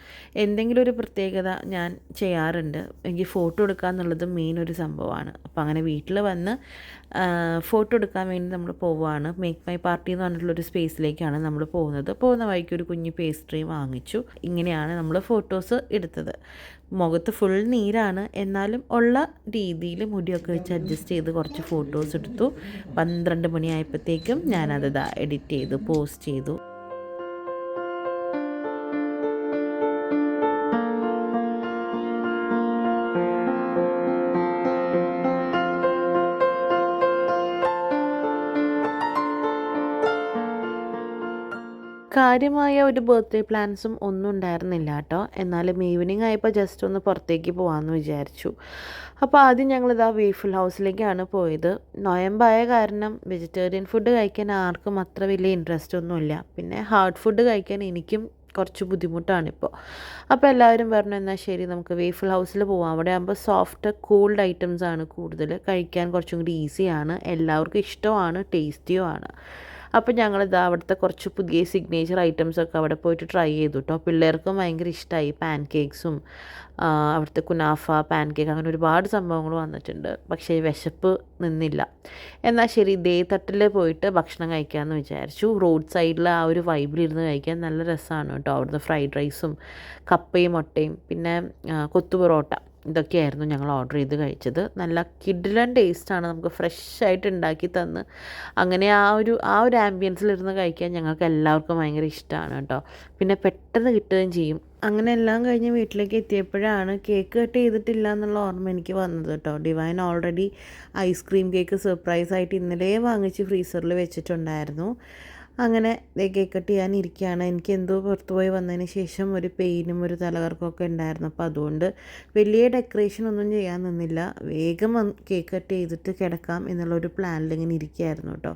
എന്തെങ്കിലും ഒരു പ്രത്യേകത ഞാൻ ചെയ്യാറുണ്ട്. എനിക്ക് ഫോട്ടോ എടുക്കുക എന്നുള്ളത് മെയിൻ ഒരു സംഭവമാണ്. അപ്പോൾ അങ്ങനെ വീട്ടിൽ വന്ന് ഫോട്ടോ എടുക്കാൻ വേണ്ടി നമ്മൾ പോവുകയാണ് മേക്ക് മൈ പാർട്ടി എന്ന് പറഞ്ഞിട്ടുള്ളൊരു സ്പേസിലേക്കാണ് നമ്മൾ പോകുന്നത്. പോകുന്ന വഴിക്ക് ഒരു കുഞ്ഞ് പേസ്ട്രി വാങ്ങിച്ചു. ഇങ്ങനെയാണ് നമ്മൾ ഫോട്ടോസ് എടുത്തത്. മുഖത്ത് ഫുൾ നീരാണ്. എന്നാലും ഉള്ള രീതിയിൽ മുടിയൊക്കെ വെച്ച് അഡ്ജസ്റ്റ് ചെയ്ത് കുറച്ച് ഫോട്ടോസ് എടുത്തു. പന്ത്രണ്ട് മണിയായപ്പോഴത്തേക്കും ഞാനത് എഡിറ്റ് ചെയ്തു പോസ്റ്റ് ചെയ്തു. കാര്യമായ ഒരു ബർത്ത്ഡേ പ്ലാൻസും ഒന്നും ഉണ്ടായിരുന്നില്ല കേട്ടോ എന്നാലും ഈവനിങ് ആയപ്പോൾ ജസ്റ്റ് ഒന്ന് പുറത്തേക്ക് പോകാമെന്ന് വിചാരിച്ചു. അപ്പോൾ ആദ്യം ഞങ്ങളിതാ വീഫിൾ ഹൗസിലേക്കാണ് പോയത്. നോയമ്പായ കാരണം വെജിറ്റേറിയൻ ഫുഡ് കഴിക്കാൻ ആർക്കും അത്ര വലിയ ഇൻട്രസ്റ്റ് ഒന്നുമില്ല. പിന്നെ ഹാർഡ് ഫുഡ് കഴിക്കാൻ എനിക്കും കുറച്ച് ബുദ്ധിമുട്ടാണിപ്പോൾ അപ്പോൾ എല്ലാവരും പറഞ്ഞു എന്നാൽ ശരി നമുക്ക് വേഫിൾ ഹൗസിൽ പോവാം. അവിടെ ആകുമ്പോൾ സോഫ്റ്റ് കൂൾഡ് ഐറ്റംസ് ആണ് കൂടുതൽ കഴിക്കാൻ കുറച്ചും കൂടി ഈസിയാണ് എല്ലാവർക്കും ഇഷ്ടമാണ് ടേസ്റ്റിയുമാണ് അപ്പോൾ ഞങ്ങളിത് അവിടുത്തെ കുറച്ച് പുതിയ സിഗ്നേച്ചർ ഐറ്റംസ് ഒക്കെ അവിടെ പോയിട്ട് ട്രൈ ചെയ്തു കേട്ടോ പിള്ളേർക്കും ഭയങ്കര ഇഷ്ടമായി പാൻ കേക്ക്സും അവിടുത്തെ കുനാഫ പാൻ കേക്ക് അങ്ങനെ ഒരുപാട് സംഭവങ്ങൾ വന്നിട്ടുണ്ട്. പക്ഷേ വിശപ്പ് നിന്നില്ല. എന്നാൽ ശരി ദേ തട്ടിൽ പോയിട്ട് ഭക്ഷണം കഴിക്കാമെന്ന് വിചാരിച്ചു. റോഡ് സൈഡിൽ ആ ഒരു വൈബിലിരുന്ന് കഴിക്കാൻ നല്ല രസമാണ് കേട്ടോ അവിടുന്ന് ഫ്രൈഡ് റൈസും കപ്പയും മുട്ടയും പിന്നെ കൊത്തു പൊറോട്ട. ഇതൊക്കെയായിരുന്നു ഞങ്ങൾ ഓർഡർ ചെയ്ത് കഴിച്ചത്. നല്ല കിഡിലൻ ടേസ്റ്റാണ് നമുക്ക് ഫ്രഷ് ആയിട്ട് ഉണ്ടാക്കി തന്ന്. അങ്ങനെ ആ ഒരു ആ ഒരു ആംബിയൻസിലിരുന്ന് കഴിക്കാൻ ഞങ്ങൾക്ക് എല്ലാവർക്കും ഭയങ്കര ഇഷ്ടമാണ് കേട്ടോ. പിന്നെ പെട്ടെന്ന് കിട്ടുകയും ചെയ്യും. അങ്ങനെ എല്ലാം കഴിഞ്ഞ് വീട്ടിലേക്ക് എത്തിയപ്പോഴാണ് കേക്ക് കട്ട് ചെയ്തിട്ടില്ല എന്നുള്ള ഓർമ്മ എനിക്ക് വന്നത് കേട്ടോ. Divine already ice cream cake surprise ആയിട്ട് ഇന്നലെ വാങ്ങിച്ച് ഫ്രീസറിൽ വെച്ചിട്ടുണ്ടായിരുന്നു. അങ്ങനെ കേക്ക് കട്ട് ഇരിക്കുകയാണ്. എനിക്ക് എന്തോ പുറത്തു പോയി വന്നതിന് ശേഷം ഒരു പെയിനും ഒരു തലകർക്കൊക്കെ ഉണ്ടായിരുന്നു. അപ്പോൾ അതുകൊണ്ട് വലിയ ഡെക്കറേഷൻ ഒന്നും ചെയ്യാൻ നിന്നില്ല. വേഗം കേക്ക് കട്ട് ചെയ്തിട്ട് കിടക്കാം എന്നുള്ളൊരു പ്ലാനിൽ ഇങ്ങനെ ഇരിക്കുകയായിരുന്നു കേട്ടോ.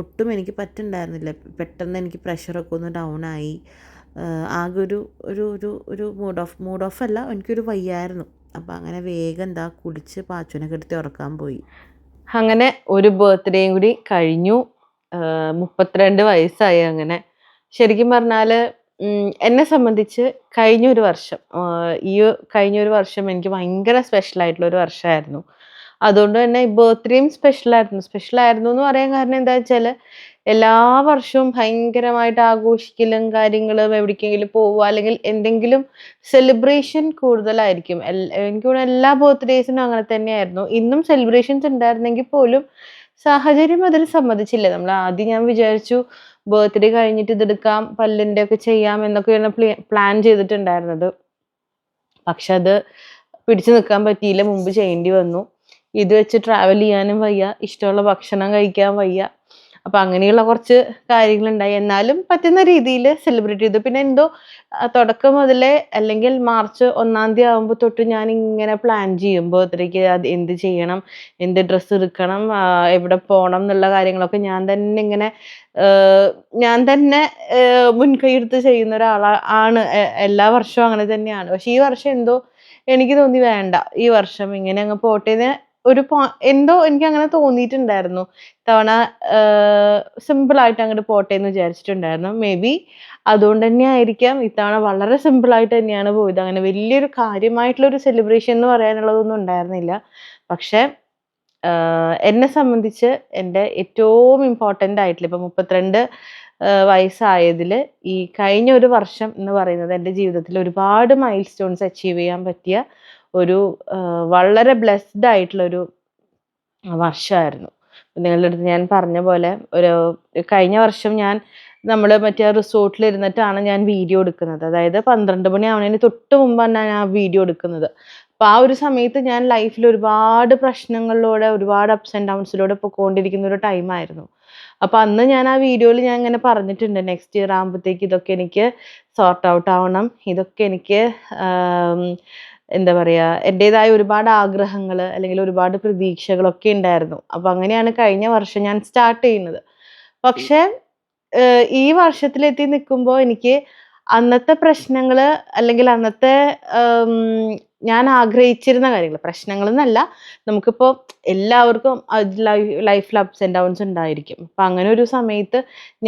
ഒട്ടും എനിക്ക് പറ്റുന്നുണ്ടായിരുന്നില്ല. പെട്ടെന്ന് എനിക്ക് പ്രഷറൊക്കെ ഒന്ന് ഡൗൺ ആയി. ആകെ ഒരു ഒരു ഒരു ഒരു മൂഡ് ഓഫ് മൂഡ് ഓഫ് അല്ല എനിക്കൊരു വയ്യായിരുന്നു. അപ്പോൾ അങ്ങനെ വേഗം എന്താ കുടിച്ച് പാച്ചുവിനെ കെടുത്തി ഉറക്കാൻ പോയി. അങ്ങനെ ഒരു ബർത്ത്ഡേയും കൂടി കഴിഞ്ഞു. മുപ്പത്തിരണ്ട് വയസ്സായി അങ്ങനെ. ശരിക്കും പറഞ്ഞാൽ എന്നെ സംബന്ധിച്ച് കഴിഞ്ഞൊരു വർഷം ഈ കഴിഞ്ഞൊരു വർഷം എനിക്ക് ഭയങ്കര സ്പെഷ്യൽ ആയിട്ടുള്ള ഒരു വർഷമായിരുന്നു. അതുകൊണ്ട് തന്നെ ബർത്ത്ഡേയും സ്പെഷ്യൽ ആയിരുന്നു എന്ന് പറയാൻ കാരണം എന്താ വെച്ചാൽ എല്ലാ വർഷവും ഭയങ്കരമായിട്ട് ആഘോഷിക്കലും കാര്യങ്ങളും എവിടേക്കെങ്കിലും പോവുക അല്ലെങ്കിൽ എന്തെങ്കിലും സെലിബ്രേഷൻ കൂടുതലായിരിക്കും. എനിക്ക് തോന്നുന്നു എല്ലാ ബർത്ത്ഡേസിനും അങ്ങനെ തന്നെയായിരുന്നു. ഇന്നും സെലിബ്രേഷൻസ് ഉണ്ടായിരുന്നെങ്കിൽ പോലും സാഹചര്യം അതിൽ സമ്മതിച്ചില്ല. നമ്മൾ ആദ്യം ഞാൻ വിചാരിച്ചു ബർത്ത്ഡേ കഴിഞ്ഞിട്ട് ഇതെടുക്കാം പല്ലിന്റെ ഒക്കെ ചെയ്യാം എന്നൊക്കെയാണ് പ്ലാൻ ചെയ്തിട്ടുണ്ടായിരുന്നത്. പക്ഷെ അത് പിടിച്ചു നിൽക്കാൻ പറ്റിയില്ല. മുമ്പ് ചെയ്യേണ്ടി വന്നു. ഇത് വെച്ച് ട്രാവൽ ചെയ്യാനും വയ്യ. ഇഷ്ടമുള്ള ഭക്ഷണം കഴിക്കാൻ വയ്യ. അപ്പൊ അങ്ങനെയുള്ള കുറച്ച് കാര്യങ്ങളുണ്ടായി. എന്നാലും പറ്റുന്ന രീതിയിൽ സെലിബ്രേറ്റ് ചെയ്തു. പിന്നെ എന്തോ തുടക്കം മുതലേ അല്ലെങ്കിൽ മാർച്ച് ഒന്നാം തീയതി ആകുമ്പോൾ തൊട്ട് ഞാൻ ഇങ്ങനെ പ്ലാൻ ചെയ്യുമ്പോൾ അത്രയ്ക്ക് അത് എന്ത് ചെയ്യണം എന്ത് ഡ്രസ്സ് എടുക്കണം എവിടെ പോകണം എന്നുള്ള കാര്യങ്ങളൊക്കെ ഞാൻ തന്നെ ഇങ്ങനെ ഞാൻ തന്നെ മുൻകൈ എടുത്ത് ചെയ്യുന്ന ഒരാളാ ആണ്. എല്ലാ വർഷവും അങ്ങനെ തന്നെയാണ്. പക്ഷെ ഈ വർഷം എന്തോ എനിക്ക് തോന്നി വേണ്ട. ഈ വർഷം ഇങ്ങനെ അങ്ങ് പോട്ടെ എന്ന് ഒരു എന്തോ എനിക്ക് അങ്ങനെ തോന്നിയിട്ടുണ്ടായിരുന്നു. തവണ സിമ്പിൾ ആയിട്ട് അങ്ങോട്ട് പോട്ടെ എന്ന് വിചാരിച്ചിട്ടുണ്ടായിരുന്നു. മേ ബി അതുകൊണ്ട് തന്നെ ആയിരിക്കാം ഇത്തവണ വളരെ സിമ്പിൾ ആയിട്ട് തന്നെയാണ് പോയത്. അങ്ങനെ വലിയൊരു കാര്യമായിട്ടുള്ള ഒരു സെലിബ്രേഷൻ എന്ന് പറയാനുള്ളതൊന്നും ഉണ്ടായിരുന്നില്ല. പക്ഷേ എന്നെ സംബന്ധിച്ച് എന്റെ ഏറ്റവും ഇമ്പോർട്ടന്റ് ആയിട്ടുള്ള ഇപ്പം മുപ്പത്തിരണ്ട് വയസ്സായതിൽ ഈ കഴിഞ്ഞ ഒരു വർഷം എന്ന് പറയുന്നത് എന്റെ ജീവിതത്തിൽ ഒരുപാട് മൈൽ സ്റ്റോൺസ് അച്ചീവ് ചെയ്യാൻ പറ്റിയ ഒരു വളരെ ബ്ലെസ്ഡ് ആയിട്ടുള്ള ഒരു വർഷമായിരുന്നു നിങ്ങളുടെ അടുത്ത് ഞാൻ പറഞ്ഞ പോലെ ഒരു കഴിഞ്ഞ വർഷം ഞാൻ നമ്മൾ മറ്റേ റിസോർട്ടിൽ ഇരുന്നിട്ടാണ് ഞാൻ വീഡിയോ എടുക്കുന്നത്. അതായത് പന്ത്രണ്ട് മണി ആവുന്നതിന് തൊട്ട് മുമ്പാണ് ഞാൻ ആ വീഡിയോ എടുക്കുന്നത്. അപ്പോൾ ആ ഒരു സമയത്ത് ഞാൻ ലൈഫിൽ ഒരുപാട് പ്രശ്നങ്ങളിലൂടെ ഒരുപാട് അപ്സ് ആൻഡ് ഡൗൺസിലൂടെ പൊയ്ക്കൊണ്ടിരിക്കുന്ന ഒരു ടൈമായിരുന്നു അപ്പോൾ അന്ന് ഞാൻ ആ വീഡിയോയിൽ ഞാൻ ഇങ്ങനെ പറഞ്ഞിട്ടുണ്ട് നെക്സ്റ്റ് ഇയർ ആകുമ്പോഴത്തേക്ക് ഇതൊക്കെ എനിക്ക് സോർട്ട് ഔട്ട് ആവണം. ഇതൊക്കെ എനിക്ക് എന്താ പറയുക എന്റെതായ ഒരുപാട് ആഗ്രഹങ്ങൾ അല്ലെങ്കിൽ ഒരുപാട് പ്രതീക്ഷകളൊക്കെ ഉണ്ടായിരുന്നു. അപ്പോൾ അങ്ങനെയാണ് കഴിഞ്ഞ വർഷം ഞാൻ സ്റ്റാർട്ട് ചെയ്യുന്നത്. പക്ഷേ ഈ വർഷത്തിലെത്തി നിൽക്കുമ്പോൾ എനിക്ക് അന്നത്തെ പ്രശ്നങ്ങൾ അല്ലെങ്കിൽ അന്നത്തെ ഞാൻ ആഗ്രഹിച്ചിരുന്ന കാര്യങ്ങൾ പ്രശ്നങ്ങൾ എന്നല്ല നമുക്കിപ്പോൾ എല്ലാവർക്കും ലൈഫിൽ അപ്സ് ആൻഡ് ഡൗൺസ് ഉണ്ടായിരിക്കും. അപ്പം അങ്ങനെ ഒരു സമയത്ത്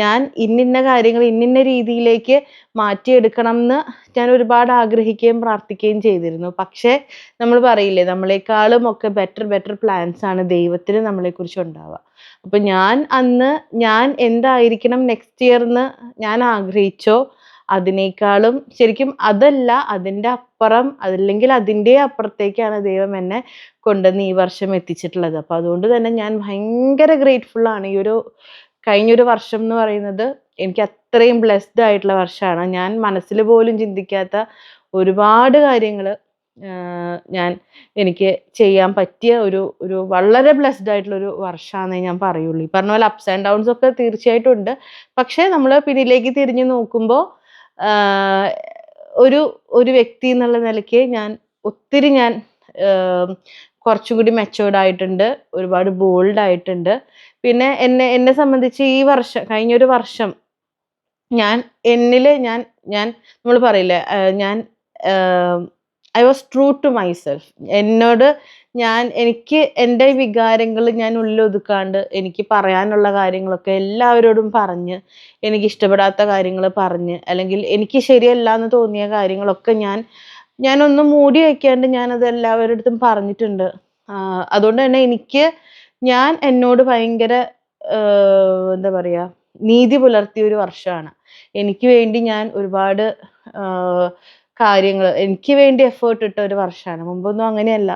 ഞാൻ ഇന്നിന്ന കാര്യങ്ങൾ ഇന്നിന്ന രീതിയിലേക്ക് മാറ്റിയെടുക്കണം എന്ന് ഞാൻ ഒരുപാട് ആഗ്രഹിക്കുകയും പ്രാർത്ഥിക്കുകയും ചെയ്തിരുന്നു. പക്ഷേ നമ്മൾ പറയില്ലേ നമ്മളെക്കാളും ഒക്കെ ബെറ്റർ ബെറ്റർ പ്ലാൻസ് ആണ് ദൈവത്തിന് നമ്മളെക്കുറിച്ച് ഉണ്ടാവുക. അപ്പം ഞാൻ അന്ന് ഞാൻ എന്തായിരിക്കണം നെക്സ്റ്റ് ഇയർ എന്ന് ഞാൻ ആഗ്രഹിച്ചോ അതിനേക്കാളും ശരിക്കും അതല്ല അതിന്റെ അപ്പുറം അതല്ലെങ്കിൽ അതിന്റെ അപ്പുറത്തേക്കാണ് ദൈവം എന്നെ കൊണ്ടുവന്ന് ഈ വർഷം എത്തിച്ചിട്ടുള്ളത്. അപ്പോൾ അതുകൊണ്ട് തന്നെ ഞാൻ ഭയങ്കര ഗ്രേറ്റ്ഫുൾ ആണ്. ഈ ഒരു കഴിഞ്ഞൊരു വർഷം എന്ന് പറയുന്നത് എനിക്ക് അത്രയും ബ്ലെസ്ഡ് ആയിട്ടുള്ള വർഷമാണ്. ഞാൻ മനസ്സിൽ പോലും ചിന്തിക്കാത്ത ഒരുപാട് കാര്യങ്ങൾ ഞാൻ എനിക്ക് ചെയ്യാൻ പറ്റിയ ഒരു ഒരു വളരെ ബ്ലെസ്ഡ് ആയിട്ടുള്ള ഒരു വർഷമാണെന്നേ ഞാൻ പറയുള്ളൂ. ഈ പറഞ്ഞ പോലെ അപ്സ് ആൻഡ് ഡൗൺസ് ഒക്കെ തീർച്ചയായിട്ടും ഉണ്ട്. പക്ഷേ നമ്മൾ പിന്നിലേക്ക് തിരിഞ്ഞു നോക്കുമ്പോൾ ഒരു ഒരു വ്യക്തി എന്നുള്ള നിലയ്ക്ക് ഞാൻ ഒത്തിരി ഞാൻ കുറച്ചും കൂടി മെച്ചുവേർഡ് ആയിട്ടുണ്ട് ഒരുപാട് ബോൾഡ് ആയിട്ടുണ്ട്. പിന്നെ എന്നെ എന്നെ സംബന്ധിച്ച് ഈ വർഷം കഴിഞ്ഞൊരു വർഷം ഞാൻ എന്നിൽ ഞാൻ ഞാൻ നമ്മൾ പറയില്ലേ ഞാൻ I was true to myself എന്നോട് ഞാൻ എനിക്ക് എന്റെ വികാരങ്ങൾ ഞാൻ ഉള്ളിലൊതുക്കാണ്ട് എനിക്ക് പറയാനുള്ള കാര്യങ്ങളൊക്കെ എല്ലാവരോടും പറഞ്ഞ് എനിക്ക് ഇഷ്ടപ്പെടാത്ത കാര്യങ്ങൾ പറഞ്ഞ് അല്ലെങ്കിൽ എനിക്ക് ശരിയല്ല എന്ന് തോന്നിയ കാര്യങ്ങളൊക്കെ ഞാൻ ഞാനൊന്നും മൂടി വയ്ക്കാണ്ട് ഞാനത് എല്ലാവരുടെ അടുത്തും പറഞ്ഞിട്ടുണ്ട്. അതുകൊണ്ട് തന്നെ എനിക്ക് ഞാൻ എന്നോട് ഭയങ്കര എന്താ പറയുക നീതി പുലർത്തിയ ഒരു വർഷമാണ്. എനിക്ക് വേണ്ടി ഞാൻ ഒരുപാട് കാര്യങ്ങൾ എനിക്ക് വേണ്ടി എഫേർട്ട് ഇട്ട ഒരു വർഷമാണ്. മുമ്പൊന്നും അങ്ങനെയല്ല.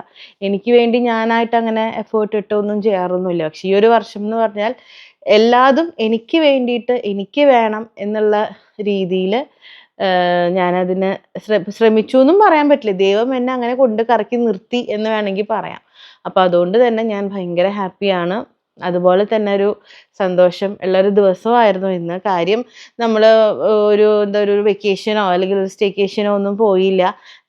എനിക്ക് വേണ്ടി ഞാനായിട്ട് അങ്ങനെ എഫേർട്ട് ഇട്ടൊന്നും ചെയ്യാറൊന്നുമില്ല. പക്ഷെ ഈ ഒരു വർഷം എന്ന് പറഞ്ഞാൽ എല്ലാതും എനിക്ക് വേണ്ടിയിട്ട് എനിക്ക് വേണം എന്നുള്ള രീതിയിൽ ഞാനതിന് ശ്ര ശ്രമിച്ചു എന്നും പറയാൻ പറ്റില്ല. ദൈവം എന്നെ അങ്ങനെ കൊണ്ട് കറക്കി നിർത്തി എന്ന് വേണമെങ്കിൽ പറയാം. അപ്പം അതുകൊണ്ട് തന്നെ ഞാൻ ഭയങ്കര ഹാപ്പിയാണ് അതുപോലെ തന്നെ ഒരു സന്തോഷം ഉള്ളൊരു ദിവസമായിരുന്നു ഇന്ന്. കാര്യം നമ്മൾ ഒരു എന്താ ഒരു വെക്കേഷനോ അല്ലെങ്കിൽ ഒരു സ്റ്റേക്കേഷനോ ഒന്നും പോയില്ല.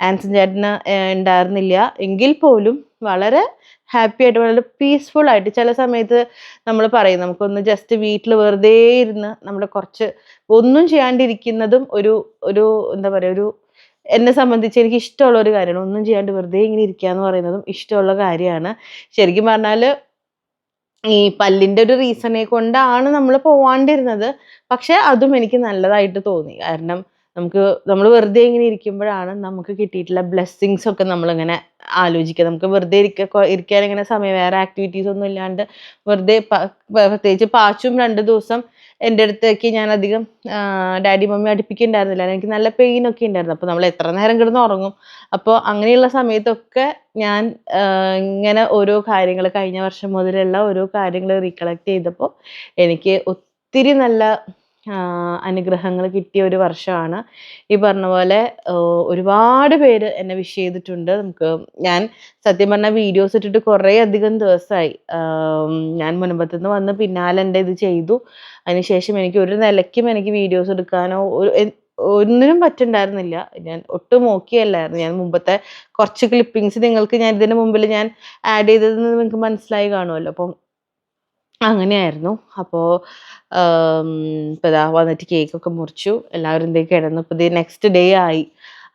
ആൻസൺ ചേട്ടന് ഉണ്ടായിരുന്നില്ല. എങ്കിൽ പോലും വളരെ ഹാപ്പി ആയിട്ട് വളരെ പീസ്ഫുൾ ആയിട്ട് ചില സമയത്ത് നമ്മൾ പറയും നമുക്കൊന്ന് ജസ്റ്റ് വീട്ടിൽ വെറുതെ ഇരുന്ന് നമ്മുടെ കുറച്ച് ഒന്നും ചെയ്യാണ്ടിരിക്കുന്നതും ഒരു ഒരു എന്താ പറയുക ഒരു എന്നെ സംബന്ധിച്ച് എനിക്ക് ഇഷ്ടമുള്ള ഒരു കാര്യമാണ്. ഒന്നും ചെയ്യാണ്ട് വെറുതെ ഇങ്ങനെ ഇരിക്കുക എന്ന് പറയുന്നതും ഇഷ്ടമുള്ള കാര്യമാണ്. ശരിക്കും പറഞ്ഞാൽ ഈ പല്ലിന്റെ ഒരു റീസണെ കൊണ്ടാണ് നമ്മൾ പോവാണ്ടിരുന്നത്. പക്ഷെ അതും എനിക്ക് നല്ലതായിട്ട് തോന്നി. കാരണം നമുക്ക് നമ്മൾ വെറുതെ ഇങ്ങനെ ഇരിക്കുമ്പോഴാണ് നമുക്ക് കിട്ടിയിട്ടുള്ള ബ്ലെസ്സിങ്സ് ഒക്കെ നമ്മളിങ്ങനെ ആലോചിക്കുക. നമുക്ക് വെറുതെ ഇരിക്ക ഇരിക്കാൻ ഇങ്ങനെ സമയം വേറെ ആക്ടിവിറ്റീസ് ഒന്നും ഇല്ലാണ്ട് വെറുതെ പ്രത്യേകിച്ച് പാച്ചും രണ്ട് ദിവസം എന്റെ അടുത്തേക്ക് ഞാൻ അധികം ഡാഡി മമ്മി അടുപ്പിക്കുന്നുണ്ടായിരുന്നില്ല എനിക്ക് നല്ല പെയിനൊക്കെ ഉണ്ടായിരുന്നു. അപ്പോൾ നമ്മൾ എത്ര നേരം കിടന്ന് ഉറങ്ങും. അപ്പോൾ അങ്ങനെയുള്ള സമയത്തൊക്കെ ഞാൻ ഇങ്ങനെ ഓരോ കാര്യങ്ങൾ കഴിഞ്ഞ വർഷം മുതലുള്ള ഓരോ കാര്യങ്ങൾ റീകളക്ട് ചെയ്തപ്പോൾ എനിക്ക് ഒത്തിരി നല്ല അനുഗ്രഹങ്ങൾ കിട്ടിയ ഒരു വർഷമാണ്. ഈ പറഞ്ഞ പോലെ ഒരുപാട് പേര് എന്നെ വിഷ് ചെയ്തിട്ടുണ്ട്. നമുക്ക് ഞാൻ സത്യം പറഞ്ഞാൽ വീഡിയോസ് ഇട്ടിട്ട് കുറേ അധികം ദിവസമായി ഞാൻ മുൻപത്തു നിന്ന് വന്ന് പിന്നാലെ എന്റെ ഇത് ചെയ്തു. അതിനുശേഷം എനിക്ക് ഒരു നിലയ്ക്കും എനിക്ക് വീഡിയോസ് എടുക്കാനോ ഒന്നിനും പറ്റുണ്ടായിരുന്നില്ല. ഞാൻ ഒട്ടും ഓക്കെയല്ലായിരുന്നു ഞാൻ മുമ്പത്തെ കുറച്ച് ക്ലിപ്പിങ്സ് നിങ്ങൾക്ക് ഞാൻ ഇതിന് മുമ്പിൽ ഞാൻ ആഡ് ചെയ്തതെന്ന് നിങ്ങൾക്ക് മനസ്സിലായി കാണുമല്ലോ. അപ്പം അങ്ങനെയായിരുന്നു. അപ്പോൾ ഇപ്പോൾ ഇതാ വന്നിട്ട് കേക്കൊക്കെ മുറിച്ചു. എല്ലാവരും ഇതേ കിടന്നു. ഇപ്പോൾ ഇത് നെക്സ്റ്റ് ഡേ ആയി.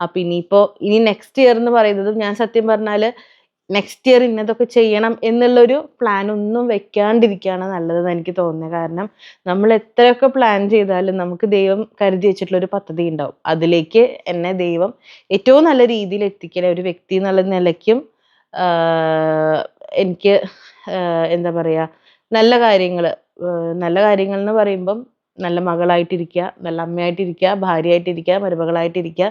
അപ്പം ഇനിയിപ്പോൾ ഇനി നെക്സ്റ്റ് ഇയർ എന്ന് പറയുന്നത് ഞാൻ സത്യം പറഞ്ഞാൽ നെക്സ്റ്റ് ഇയർ ഇന്നതൊക്കെ ചെയ്യണം എന്നുള്ളൊരു പ്ലാൻ ഒന്നും വെക്കാണ്ടിരിക്കുകയാണ് നല്ലതെന്ന് എനിക്ക് തോന്നുന്നത്. കാരണം നമ്മൾ എത്രയൊക്കെ പ്ലാൻ ചെയ്താലും നമുക്ക് ദൈവം കരുതി വെച്ചിട്ടുള്ള ഒരു പദ്ധതി ഉണ്ടാവും. അതിലേക്ക് എന്നെ ദൈവം ഏറ്റവും നല്ല രീതിയിൽ എത്തിക്കല ഒരു വ്യക്തി എന്നുള്ള നിലയ്ക്കും എനിക്ക് എന്താ പറയുക നല്ല കാര്യങ്ങൾ നല്ല കാര്യങ്ങൾ എന്ന് പറയുമ്പം നല്ല മകളായിട്ടിരിക്കുക നല്ല അമ്മയായിട്ടിരിക്കുക ഭാര്യയായിട്ടിരിക്കുക മരുമകളായിട്ടിരിക്കുക